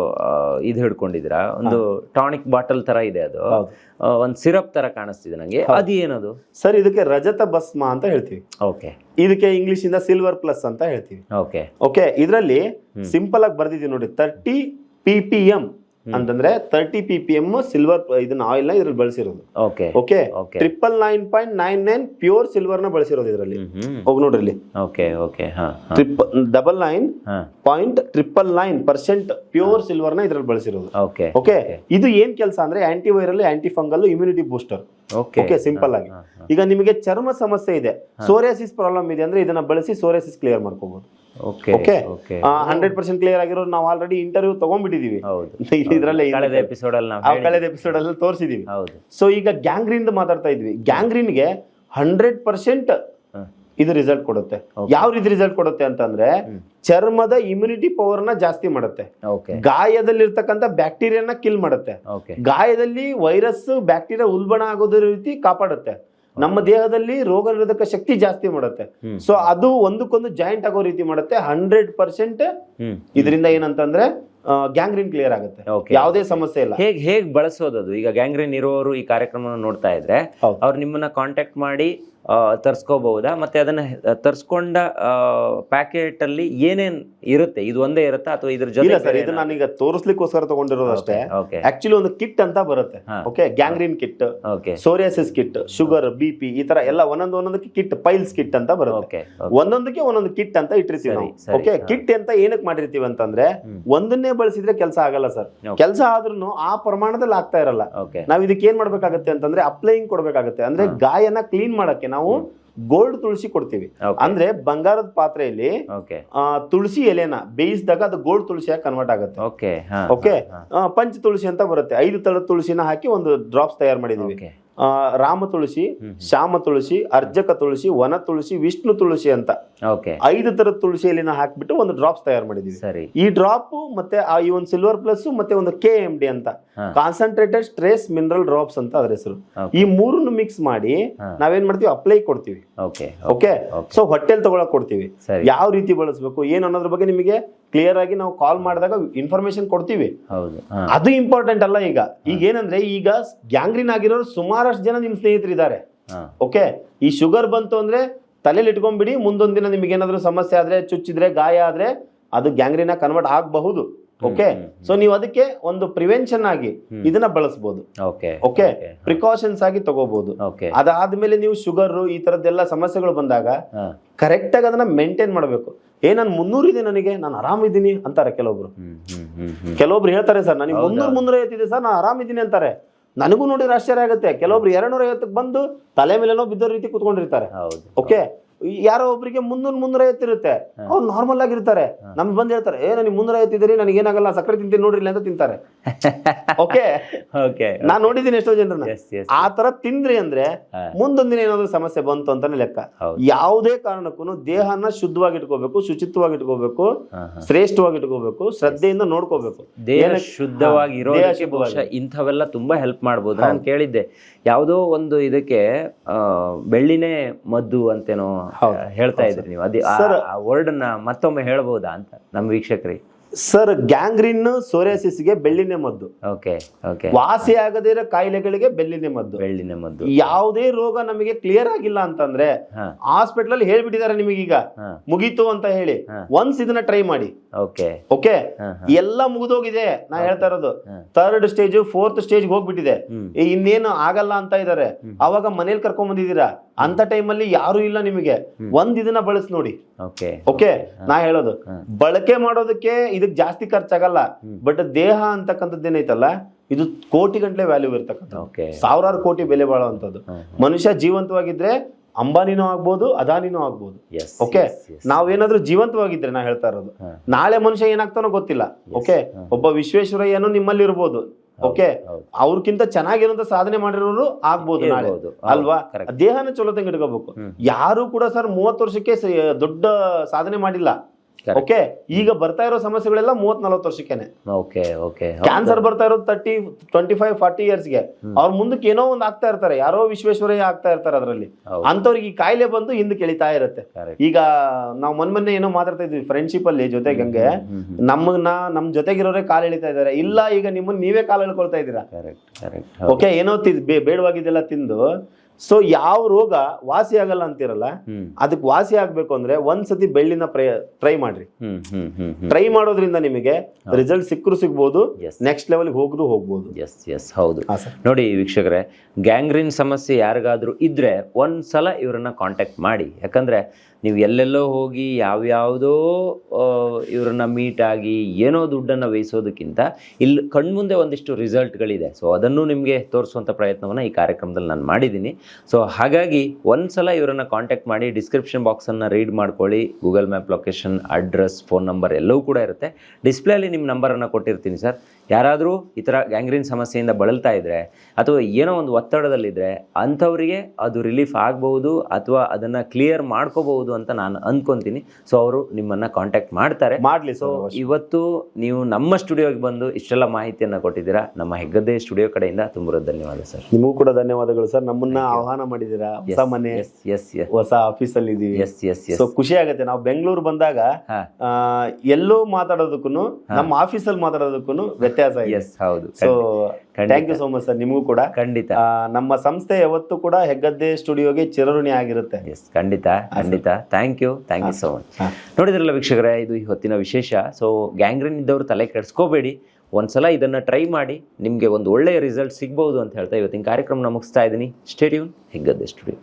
ಇದು ಹಿಡ್ಕೊಂಡಿದ್ದೀರಾ? ಒಂದು ಟಾನಿಕ್ ಬಾಟಲ್ ತರ ಇದೆ ಅದು. ಒಂದು ಸಿರಪ್ ತರ ಕಾಣಿಸ್ತಿದೆ ನಂಗೆ. ಅದು ಏನದು? ಸರ್ ಇದಕ್ಕೆ ರಜತ ಭಸ್ಮ ಅಂತ ಹೇಳ್ತೀವಿ. ಓಕೆ ಇದಕ್ಕೆ ಇಂಗ್ಲಿಷ್ ಇಂದ ಸಿಲ್ವರ್ ಪ್ಲಸ್ ಅಂತ ಹೇಳ್ತೀವಿ. ಓಕೆ ಓಕೆ ಇದರಲ್ಲಿ ಸಿಂಪಲ್ ಆಗಿ ಬರ್ದಿದ್ದೀವಿ ನೋಡಿ ತರ್ಟಿ ಪಿ ಪಿ ಎಂ ಅಂತಂದ್ರೆ thirty P P M silver ಇದನ್ನ ಆಯಿಲ್ನ ಇದ್ರಲ್ಲಿ ಬಳಸಿರೋದು. Okay okay. Triple nine point nine nine pure ಸಿಲ್ವರ್ನ ಬಳಸಿರೋದು ಇದರಲ್ಲಿ. ಹೋಗಿ ನೋಡ್ರಿ ಇಲ್ಲಿ. Okay okay double nine point triple nine percent pure ಸಿಲ್ವರ್ನ ಇದ್ರಲ್ಲಿ ಬಳಸಿರೋದು. ಓಕೆ ಓಕೆ ಇದು ಏನ್ ಕೆಲಸ ಅಂದ್ರೆ anti viral anti fungal immunity booster okay okay simple ಆಗಿ ಈಗ ನಿಮಗೆ ಚರ್ಮ ಸಮಸ್ಯೆ ಇದೆ. ಸೋರಿಯಾಸಿಸ್ ಪ್ರಾಬ್ಲಮ್ ಇದೆ ಅಂದ್ರೆ ಇದನ್ನ ಬಳಸಿ ಸೋರಿಯಾಸಿಸ್ ಕ್ಲಿಯರ್ ಮಾಡ್ಕೋಬಹುದು ಓಕೆ ಹಂಡ್ರೆಡ್ ಪರ್ಸೆಂಟ್ ಕ್ಲಿಯರ್ ಆಗಿರೋ ನಾವು ಆಲ್ರೆಡಿ ಇಂಟರ್ವ್ಯೂ ತಗೊಂಡ್ಬಿಟ್ಟಿದೀವಿ. ಇದ್ರಲ್ಲೇ ಇದೆ. ಕಳೆದ ಎಪಿಸೋಡ್ ಅಲ್ಲಿ ನಾವು ಕಳೆದ ಎಪಿಸೋಡ್ ಅಲ್ಲಿ ತೋರಿಸಿದೀವಿ. ಸೊ ಈಗ ಗ್ಯಾಂಗ್ರೀನ್ ಮಾತಾಡ್ತಾ ಇದ್ವಿ. ಗ್ಯಾಂಗ್ರೀನ್ಗೆ ಹಂಡ್ರೆಡ್ ಪರ್ಸೆಂಟ್ ಇದು ರಿಸಲ್ಟ್ ಕೊಡುತ್ತೆ. ಯಾವ ರೀತಿ ರಿಸಲ್ಟ್ ಕೊಡುತ್ತೆ ಅಂತಂದ್ರೆ ಚರ್ಮದ ಇಮ್ಯುನಿಟಿ ಪವರ್ನ ಜಾಸ್ತಿ ಮಾಡುತ್ತೆ. ಗಾಯದಲ್ಲಿರ್ತಕ್ಕಂತ ಗಾಯದಲ್ಲಿರ್ತಕ್ಕಂಥ ಬ್ಯಾಕ್ಟೀರಿಯಾನ ಕಿಲ್ ಮಾಡುತ್ತೆ. ಗಾಯದಲ್ಲಿ ವೈರಸ್ ಬ್ಯಾಕ್ಟೀರಿಯಾ ಉಲ್ಬಣ ಆಗೋದ್ರ ರೀತಿ ಕಾಪಾಡುತ್ತೆ. ನಮ್ಮ ದೇಹದಲ್ಲಿ ರೋಗ ನಿರೋಧಕ ಶಕ್ತಿ ಜಾಸ್ತಿ ಮಾಡುತ್ತೆ. ಸೊ ಅದು ಒಂದಕ್ಕೊಂದು ಜಾಯಿಂಟ್ ಆಗೋ ರೀತಿ ಮಾಡುತ್ತೆ. ಹಂಡ್ರೆಡ್ ಪರ್ಸೆಂಟ್ ಇದರಿಂದ ಏನಂತಂದ್ರೆ ಗ್ಯಾಂಗ್ರೀನ್ ಕ್ಲಿಯರ್ ಆಗುತ್ತೆ. ಯಾವುದೇ ಸಮಸ್ಯೆ ಇಲ್ಲ. ಹೇಗೆ ಹೇಗೆ ಬಳಸೋದು ಈಗ ಗ್ಯಾಂಗ್ರೀನ್ ಇರೋರು ಈ ಕಾರ್ಯಕ್ರಮವನ್ನು ನೋಡ್ತಾ ಇದ್ರೆ. ಅವ್ರು ನಿಮ್ಮನ್ನ ಕಾಂಟ್ಯಾಕ್ಟ್ ಮಾಡಿ ತರ್ಸ್ಕೋಬಹುದಾ? ಮತ್ತೆ ಅದನ್ನ ತರ್ಸ್ಕೊಂಡ ಪ್ಯಾಕೆಟ್ ಅಲ್ಲಿ ಏನೇನ್ ಇರುತ್ತೆ? ಇದು ಒಂದೇ ಇರುತ್ತಾ? ಅಥವಾ ಇದ್ರ ಇಲ್ಲ ಜೊತೆ ಸರ್ ಇದು ನಾನೀಗ ತೋರಿಸ್ಲಿಕ್ಕೋಸ್ಕರ ತಗೊಂಡಿರೋದು ಅಷ್ಟೇ ಓಕೆ ಆಕ್ಚುಲಿ ಒಂದು ಕಿಟ್ ಅಂತ ಬರುತ್ತೆ. ಹಾ. Okay gangrene kit okay psoriasis kit sugar B P ಈ ತರ ಎಲ್ಲ ಒಂದೊಂದು ಒಂದೊಂದಕ್ಕೆ ಕಿಟ್ ಪೈಲ್ಸ್ ಕಿಟ್ ಅಂತ ಬರುತ್ತೆ. ಓಕೆ ಒಂದೊಂದಕ್ಕೆ ಒಂದೊಂದು ಕಿಟ್ ಅಂತ ಇಟ್ಟಿರ್ತೀವಿ ಸರಿ, ನಾವು. ಸರಿ, ಓಕೆ ಹಾ. ಕಿಟ್ ಅಂತ ಏನಕ್ಕೆ ಮಾಡಿರ್ತೀವಿ ಅಂತಂದ್ರೆ ಒಂದನ್ನೇ ಬಳಸಿದ್ರೆ ಕೆಲಸ ಆಗಲ್ಲ ಸರ್. Okay. ಕೆಲಸ ಆದ್ರೂ ಆ ಪ್ರಮಾಣದಲ್ಲಿ ಆಗ್ತಾ ಇರಲ್ಲ. ಓಕೆ ನಾವ್ ಇದಕ್ಕೆ ಏನ್ ಮಾಡ್ಬೇಕಾಗತ್ತೆ ಅಂತಂದ್ರೆ ಅಪ್ಲೈಯಿಂಗ್ ಕೊಡ್ಬೇಕಾಗತ್ತೆ. ಅಂದ್ರೆ ಗಾಯನ ಕ್ಲೀನ್ ಮಾಡಕ್ಕೆ ನಾವು ಗೋಲ್ಡ್ ತುಳಸಿ ಕೊಡ್ತೀವಿ. ಅಂದ್ರೆ ಬಂಗಾರದ ಪಾತ್ರೆಯಲ್ಲಿ ತುಳಸಿ ಎಲೆನ ಬೇಯಿಸಿದಾಗ ಅದು ಗೋಲ್ಡ್ ತುಳಸಿಯಾಗಿ ಕನ್ವರ್ಟ್ ಆಗುತ್ತೆ. ಓಕೆ ಪಂಚ ತುಳಸಿ ಅಂತ ಬರುತ್ತೆ. ಐದು ತಳದ ತುಳಸಿನ ಹಾಕಿ ಒಂದು ಡ್ರಾಪ್ಸ್ ತಯಾರು ಮಾಡಿದೀವಿ ರಾಮ ತುಳಸಿ ಶ್ಯಾಮ ತುಳಸಿ ಅರ್ಜಕ ತುಳಸಿ ವನ ತುಳಸಿ ವಿಷ್ಣು ತುಳಸಿ ಅಂತ. ಐದು ತರದ ತುಳಸಿ ಎಲೆನ ಹಾಕ್ಬಿಟ್ಟು ಒಂದು ಡ್ರಾಪ್ಸ್ ತಯಾರು ಮಾಡಿದೀವಿ. ಸರಿ. ಈ ಡ್ರಾಪ್ ಮತ್ತೆ ಆ ಈ ಒಂದು ಸಿಲ್ವರ್ ಪ್ಲಸ್ ಮತ್ತೆ ಒಂದು ಕೆ ಎಂ ಡಿ ಅಂತ. ಕಾನ್ಸಂಟ್ರೇಟೆಡ್ ಸ್ಟ್ರೇಸ್ ಮಿನರಲ್ ಡ್ರಾಪ್ಸ್ ಅಂತ ಅದ್ರ ಹೆಸರು. ಈ ಮೂರನ್ನು ಮಿಕ್ಸ್ ಮಾಡಿ. ನಾವೇನ್ ಮಾಡ್ತೀವಿ? ಅಪ್ಲೈ ಕೊಡ್ತೀವಿ. ಓಕೆ. ಓಕೆ. ಸೊ ಹೊಟ್ಟೆಲ್ ತಗೊಳಕ್ ಕೊಡ್ತೀವಿ. ಯಾವ ರೀತಿ ಬಳಸಬೇಕು? ಏನು ಅನ್ನೋದ್ರ ಬಗ್ಗೆ ನಿಮಗೆ ಕ್ಲಿಯರ್ ಆಗಿ ನಾವು ಕಾಲ್ ಮಾಡಿದಾಗ ಇನ್ಫಾರ್ಮೇಶನ್ ಕೊಡ್ತೀವಿ. ಹೌದು ಅದು ಇಂಪಾರ್ಟೆಂಟ್ ಅಲ್ಲ ಈಗ. ಈಗ ಏನಂದ್ರೆ ಈಗ ಗ್ಯಾಂಗ್ರೀನ್ ಆಗಿರೋರು ಸುಮಾರಷ್ಟು ಜನ ನಿಮ್ ಸ್ನೇಹಿತರಿದ್ದಾರೆ. ಓಕೆ ಈ ಶುಗರ್ ಬಂತು ಅಂದ್ರೆ ತಲೆಯಲ್ಲಿ ಇಟ್ಕೊಂಡ್ಬಿಡಿ ಮುಂದೊಂದು ದಿನ ನಿಮ್ಗೆ ಏನಾದ್ರು ಸಮಸ್ಯೆ ಆದ್ರೆ ಚುಚ್ಚಿದ್ರೆ ಗಾಯ ಆದ್ರೆ ಅದು ಗ್ಯಾಂಗ್ರೀನ ಕನ್ವರ್ಟ್ ಆಗಬಹುದು. ಓಕೆ ಸೊ ನೀವು ಅದಕ್ಕೆ ಒಂದು ಪ್ರಿವೆನ್ಷನ್ ಆಗಿ ಇದನ್ನ ಬಳಸಬಹುದು ಓಕೆ ಪ್ರಿಕಾಷನ್ಸ್ ಆಗಿ ತಗೋಬಹುದು ಅದಾದ್ಮೇಲೆ ನೀವು ಶುಗರ್ ಈ ತರದ್ದೆಲ್ಲ ಸಮಸ್ಯೆಗಳು ಬಂದಾಗ ಕರೆಕ್ಟ್ ಆಗಿ ಅದನ್ನ ಮೇಂಟೈನ್ ಮಾಡಬೇಕು. ಏ ನಾನು ಮುನ್ನೂರು ಇದೆ ನನಗೆ ನಾನು ಆರಾಮಿದ್ದೀನಿ ಅಂತಾರೆ ಕೆಲವೊಬ್ರು. ಕೆಲವೊಬ್ರು ಹೇಳ್ತಾರೆ ಸರ್ ನನಗೆ ಮುನ್ನೂರು ಮುನ್ನೂರ ಐವತ್ತಿದೆ ಸರ್ ನಾನು ಆರಾಮಿದ್ದೀನಿ ಅಂತಾರೆ. ನನಗೂ ನೋಡಿದ್ರೆ ಆಶ್ಚರ್ಯ ಆಗುತ್ತೆ. ಕೆಲವೊಬ್ರು ಎರಡ್ನೂರ ಐವತ್ತಕ್ಕೆ ಬಂದು ತಲೆ ಮೇಲೆನೋ ಬಿದ್ದೋ ರೀತಿ ಕುತ್ಕೊಂಡಿರ್ತಾರೆ. ಓಕೆ ಯಾರೋ ಒಬ್ಬರಿಗೆ ಮುನ್ನೂರ್ ಮುನ್ನೂರ ಐವತ್ತಿರುತ್ತೆ ಅವ್ರು ನಾರ್ಮಲ್ ಆಗಿರ್ತಾರೆ. ನಮ್ಗೆ ಬಂದು ಹೇಳ್ತಾರೆ ಏ ನನಗೆ ಮುನ್ನೂರ ಐವತ್ತಿದ್ದೀರಿ ನನಗೆ ಏನಾಗಲ್ಲ ಸಕ್ಕರೆ ತಿಂತೀನಿ ನೋಡ್ರಿ ಇಲ್ಲ ಅಂತ ತಿಂತಾರೆ. ಓಕೆ ಓಕೆ ನಾನು ನೋಡಿದ್ದೀನಿ ಎಷ್ಟೋ ಜನರನ್ನ. ಆ ತರ ತಿಂದ್ರಿ ಅಂದ್ರೆ. ಮುಂದೊಂದಿನ ಏನಾದ್ರು ಸಮಸ್ಯೆ ಬಂತು ಅಂತಾನೆ ಲೆಕ್ಕ. ಯಾವುದೇ ಕಾರಣಕ್ಕೂ ದೇಹನ ಶುದ್ಧವಾಗಿ ಇಟ್ಕೋಬೇಕು ಶುಚಿತ್ವವಾಗಿ ಇಟ್ಕೋಬೇಕು. ಶ್ರೇಷ್ಠವಾಗಿ ಇಟ್ಕೋಬೇಕು ಶ್ರದ್ಧೆಯಿಂದ ನೋಡ್ಕೋಬೇಕು. ದೇಹ ಶುದ್ಧವಾಗಿ. ಇರೋದಕ್ಕೆ. ಬಹುಶಃ ಇಂಥವೆಲ್ಲ ತುಂಬಾ ಹೆಲ್ಪ್ ಮಾಡ್ಬೋದು. ನಾನು ಕೇಳಿದ್ದೆ ಯಾವುದೋ ಒಂದು ಇದಕ್ಕೆ ಬೆಳ್ಳಿನೇ ಮದ್ದು ಅಂತೇನೋ. ಹೇಳ್ತಾ ಇದ್ರಿ ನೀವು. ಅದೇ ವರ್ಡ್ ಅನ್ನ ಮತ್ತೊಮ್ಮೆ ಹೇಳ್ಬೋದಾ ಅಂತ ನಮ್ಮ ವೀಕ್ಷಕರಿಗೆ? ಸರ್ ಗ್ಯಾಂಗ್ರಿನ್ ಸೋರಿಯಾಸಿಸ್ಗೆ ಬೆಳ್ಳಿನೇ ಮದ್ದು. Okay okay. ವಾಸಿ ಆಗದೇ ಇರೋ ಕಾಯಿಲೆಗಳಿಗೆ ಬೆಳ್ಳಿನೇ ಮದ್ದು. ಬೆಳ್ಳಿನೇ ಮದ್ದು. ಯಾವುದೇ ರೋಗ ನಮಗೆ ಕ್ಲಿಯರ್ ಆಗಿಲ್ಲ ಅಂತಂದ್ರೆ. ಹಾಸ್ಪಿಟಲ್ ಅಲ್ಲಿ ಹೇಳ್ಬಿಟ್ಟಿದ್ದಾರೆ ನಿಮಗೀಗ ಈಗ. ಮುಗೀತು ಅಂತ ಹೇಳಿ. ಒನ್ಸ್ ಇದನ್ನ ಟ್ರೈ ಮಾಡಿ. ಓಕೆ. ಓಕೆ? ಎಲ್ಲ ಮುಗಿದೋಗಿದೆ. ನಾ ಹೇಳ್ತಾ ಇರೋದು. ಥರ್ಡ್ ಸ್ಟೇಜ್ ಫೋರ್ತ್ ಸ್ಟೇಜ್ ಹೋಗ್ಬಿಟ್ಟಿದೆ. ಇನ್ನೇನು ಆಗಲ್ಲ ಅಂತ ಇದಾರೆ. ಅವಾಗ ಮನೇಲಿ ಕರ್ಕೊಂಡ್ ಬಂದಿದ್ದೀರಾ? ಅಂತ ಟೈಮಲ್ಲಿ ಯಾರು ಇಲ್ಲ ನಿಮಗೆ. ಒಂದ್ ಇದನ್ನ ಬಳಸಿ ನೋಡಿ. ಓಕೆ. ನಾ ಹೇಳೋದು. ಬಳಕೆ ಮಾಡೋದಕ್ಕೆ ಇದಕ್ ಜಾಸ್ತಿ ಖರ್ಚಾಗಲ್ಲ. ಬಟ್ ದೇಹ ಅಂತಕ್ಕಂಥದ್ದು ಏನೈತಲ್ಲ ಇದು ಕೋಟಿ ಗಂಟ್ಲೆ ವ್ಯಾಲ್ಯೂ ಇರ್ತಕ್ಕಂಥ ಸಾವಿರಾರು ಕೋಟಿ ಬೆಲೆ ಬಾಳುವಂಥದ್ದು. ಮನುಷ್ಯ ಜೀವಂತವಾಗಿದ್ರೆ ಅಂಬಾನಿನೂ ಆಗ್ಬೋದು ಅದಾನಿನೂ ಆಗ್ಬೋದು. ಓಕೆ? ನಾವೇನಾದ್ರೂ ಜೀವಂತವಾಗಿದ್ರೆ ನಾ ಹೇಳ್ತಾ ಇರೋದು. ನಾಳೆ ಮನುಷ್ಯ ಏನಾಗ್ತಾನೋ ಗೊತ್ತಿಲ್ಲ. ಓಕೆ? ಒಬ್ಬ ವಿಶ್ವೇಶ್ವರಯ್ಯನು ನಿಮ್ಮಲ್ಲಿ ಇರ್ಬೋದು ಓಕೆ. ಅವ್ರಕ್ಕಿಂತ ಚೆನ್ನಾಗಿರುವಂತ ಸಾಧನೆ ಮಾಡಿರೋರು ಆಗ್ಬೋದು ನಾಳೆ ಅಲ್ವಾ. ದೇಹನ ಚಲೋ ತಂಗ ಇಟ್ಕೋಬೇಕು ಯಾರು ಕೂಡ ಸರ್ ಮೂವತ್ತು ವರ್ಷಕ್ಕೆ ದೊಡ್ಡ ಸಾಧನೆ ಮಾಡಿಲ್ಲ. ಓಕೆ ಈಗ ಬರ್ತಾ ಇರೋ ಸಮಸ್ಯೆಗಳೆಲ್ಲ ಮೂವತ್ ನಲವತ್ತು ವರ್ಷಕ್ಕೆನೆ ಓಕೆ ಓಕೆ ಕ್ಯಾನ್ಸರ್ ಬರ್ತಾ ಇರೋದು ತರ್ಟಿ ಟ್ವೆಂಟಿ ಫೈವ್ ಫಾರ್ಟಿ ಇಯರ್ಸ್ಗೆ ಅವ್ರ ಮುಂದಕ್ಕೆ ಏನೋ ಒಂದು ಆಗ್ತಾ ಇರ್ತಾರೆ ಯಾರೋ ವಿಶ್ವೇಶ್ವರಯ್ಯ ಆಗ್ತಾ ಇರ್ತಾರೆ ಅದರಲ್ಲಿ. ಅಂತವ್ರಿಗೆ ಈ ಕಾಯಿಲೆ ಬಂದು ಹಿಂದಕ್ಕೆ ಎಳಿತಾ ಇರುತ್ತೆ. ಈಗ ನಾವು ಮೊನ್ ಮೊನ್ನೆ ಏನೋ ಮಾತಾಡ್ತಾ ಇದ್ವಿ ಫ್ರೆಂಡ್ಶಿಪ್ ಅಲ್ಲಿ ಜೊತೆಗೆ ಹಂಗೆ ನಮ್ಮನ್ನ ನಮ್ ಜೊತೆಗಿರೋರೇ ಕಾಲ್ ಎಳಿತಾ ಇದಾರೆ ಇಲ್ಲ ಈಗ ನಿಮ್ಮನ್ನ ನೀವೇ ಕಾಲ್ ಎಳ್ಕೊಳ್ತಾ ಇದ್ದೀರಾ? ಓಕೆ ಏನೋ ಬೇಡವಾಗಿದ್ದೆಲ್ಲ ತಿಂದು ಸೊ ಯಾವ ರೋಗ ವಾಸಿ ಆಗಲ್ಲ ಅಂತಿರಲ್ಲ ಅದಕ್ಕೆ ವಾಸಿ ಆಗ್ಬೇಕು ಅಂದ್ರೆ ಒಂದ್ಸತಿ ಬೆಳ್ಳಿನ ಟ್ರೈ ಮಾಡ್ರಿ. ಹ್ಮ್ ಹ್ಮ್ ಹ್ಮ್ ಹ್ಮ್. ಟ್ರೈ ಮಾಡೋದ್ರಿಂದ ನಿಮಗೆ ರಿಸಲ್ಟ್ ಸಿಕ್ಕರು ಸಿಗ್ಬೋದು. ನೆಕ್ಸ್ಟ್ ಲೆವೆಲ್ ಹೋಗ್ರು ಹೋಗ್ಬೋದು. ಎಸ್ ಎಸ್ ಹೌದು. ನೋಡಿ ವೀಕ್ಷಕರೇ ಗ್ಯಾಂಗ್ರೀನ್ ಸಮಸ್ಯೆ ಯಾರಿಗಾದ್ರೂ ಇದ್ರೆ ಒಂದ್ಸಲ ಇವರನ್ನ ಕಾಂಟ್ಯಾಕ್ಟ್ ಮಾಡಿ. ಯಾಕಂದ್ರೆ ನೀವು ಎಲ್ಲೆಲ್ಲೋ ಹೋಗಿ ಯಾವ್ಯಾವುದೋ ಇವ್ರನ್ನ ಮೀಟ್ ಆಗಿ ಏನೋ ದುಡ್ಡನ್ನು ವಹಿಸೋದಕ್ಕಿಂತ ಇಲ್ಲಿ ಕಣ್ಮುಂದೆ ಒಂದಿಷ್ಟು ರಿಸಲ್ಟ್ಗಳಿದೆ ಸೊ ಅದನ್ನು ನಿಮಗೆ ತೋರಿಸುವಂಥ ಪ್ರಯತ್ನವನ್ನು ಈ ಕಾರ್ಯಕ್ರಮದಲ್ಲಿ ನಾನು ಮಾಡಿದ್ದೀನಿ. ಸೊ ಹಾಗಾಗಿ ಒಂದ್ಸಲ ಇವರನ್ನ ಕಾಂಟ್ಯಾಕ್ಟ್ ಮಾಡಿ ಡಿಸ್ಕ್ರಿಪ್ಷನ್ ಬಾಕ್ಸನ್ನು ರೀಡ್ ಮಾಡ್ಕೊಳ್ಳಿ. Google map location address phone number ಎಲ್ಲವೂ ಕೂಡ ಇರುತ್ತೆ. ಡಿಸ್ಪ್ಲೇಲಿ ನಿಮ್ಮ ನಂಬರನ್ನು ಕೊಟ್ಟಿರ್ತೀನಿ ಸರ್. ಯಾರಾದರೂ ಈ ಥರ ಗ್ಯಾಂಗ್ರೀನ್ ಸಮಸ್ಯೆಯಿಂದ ಬಳಲ್ತಾ ಇದ್ದರೆ ಅಥವಾ ಏನೋ ಒಂದು ಒತ್ತಡದಲ್ಲಿದ್ದರೆ ಅಂಥವರಿಗೆ ಅದು ರಿಲೀಫ್ ಆಗಬಹುದು ಅಥವಾ ಅದನ್ನು ಕ್ಲಿಯರ್ ಮಾಡ್ಕೋಬಹುದು ಅಂತ ನಾನು ಅಂದ್ಕೊತೀನಿ ಸೊ ಅವರು ನಿಮ್ಮನ್ನು ಕಾಂಟ್ಯಾಕ್ಟ್ ಮಾಡ್ತಾರೆ. ಮಾಡ್ಲಿ ಸೊ ಇವತ್ತು ನೀವು ನಮ್ಮ ಸ್ಟುಡಿಯೋಗೆ ಬಂದು ಇಷ್ಟೆಲ್ಲ ಮಾಹಿತಿಯನ್ನು ಕೊಟ್ಟಿದ್ದೀರಾ. ನಮ್ಮ ಹೆಗ್ಗದ್ದೆ ಸ್ಟುಡಿಯೋ ಕಡೆಯಿಂದ ತುಂಬ ಧನ್ಯವಾದ ಸರ್. ನಿಮಗೂ ಕೂಡ ಧನ್ಯವಾದಗಳು ಸರ್. ನಮ್ಮನ್ನ ಆಹ್ವಾನ ಮಾಡಿದ್ದೀರಾ? ಹೊಸ ಮನೆ ಎಸ್ ಎಸ್ ಹೊಸ ಆಫೀಸಲ್ಲಿ ಇದೀವಿ. ಎಸ್ ಎಸ್ ಎಸ್ ಸೊ ಖುಷಿ ಆಗುತ್ತೆ. ನಾವು ಬೆಂಗಳೂರು ಬಂದಾಗ ಎಲ್ಲೋ ಮಾತಾಡೋದಕ್ಕೂ ನಮ್ಮ ಆಫೀಸಲ್ಲಿ ಮಾತಾಡೋದಕ್ಕೂ ವ್ಯತ್ಯಾಸ ಇದೆ. ಎಸ್ ಹೌದು. So thank you so much sir ನಿಮಗೂ ಕೂಡ. ಖಂಡಿತ. ನಮ್ಮ ಸಂಸ್ಥೆ ಯಾವತ್ತೂ ಕೂಡ ಹೆಗ್ಗದ್ದೆ ಸ್ಟುಡಿಯೋಗೆ ಚಿರಋಣಿ ಆಗಿರುತ್ತೆ. ಎಸ್ ಖಂಡಿತ ಖಂಡಿತ. Thank you thank you so much ನೋಡಿದ್ರಲ್ಲ ವೀಕ್ಷಕರೇ ಇದು ಇವತ್ತಿನ ವಿಶೇಷ. ಸೊ ಗ್ಯಾಂಗ್ರೀನ್ ಇದ್ದವರು ತಲೆ ಕೆಡಿಸ್ಕೋಬೇಡಿ. ಒಂದ್ಸಲ ಇದನ್ನು ಟ್ರೈ ಮಾಡಿ ನಿಮಗೆ ಒಂದು ಒಳ್ಳೆಯ ರಿಸಲ್ಟ್ ಸಿಗ್ಬೋದು ಅಂತ ಹೇಳ್ತಾ ಇವತ್ತಿನ ಕಾರ್ಯಕ್ರಮ ಮುಗಿಸ್ತಾ ಇದ್ದೀನಿ. Stadium Heggadde studio.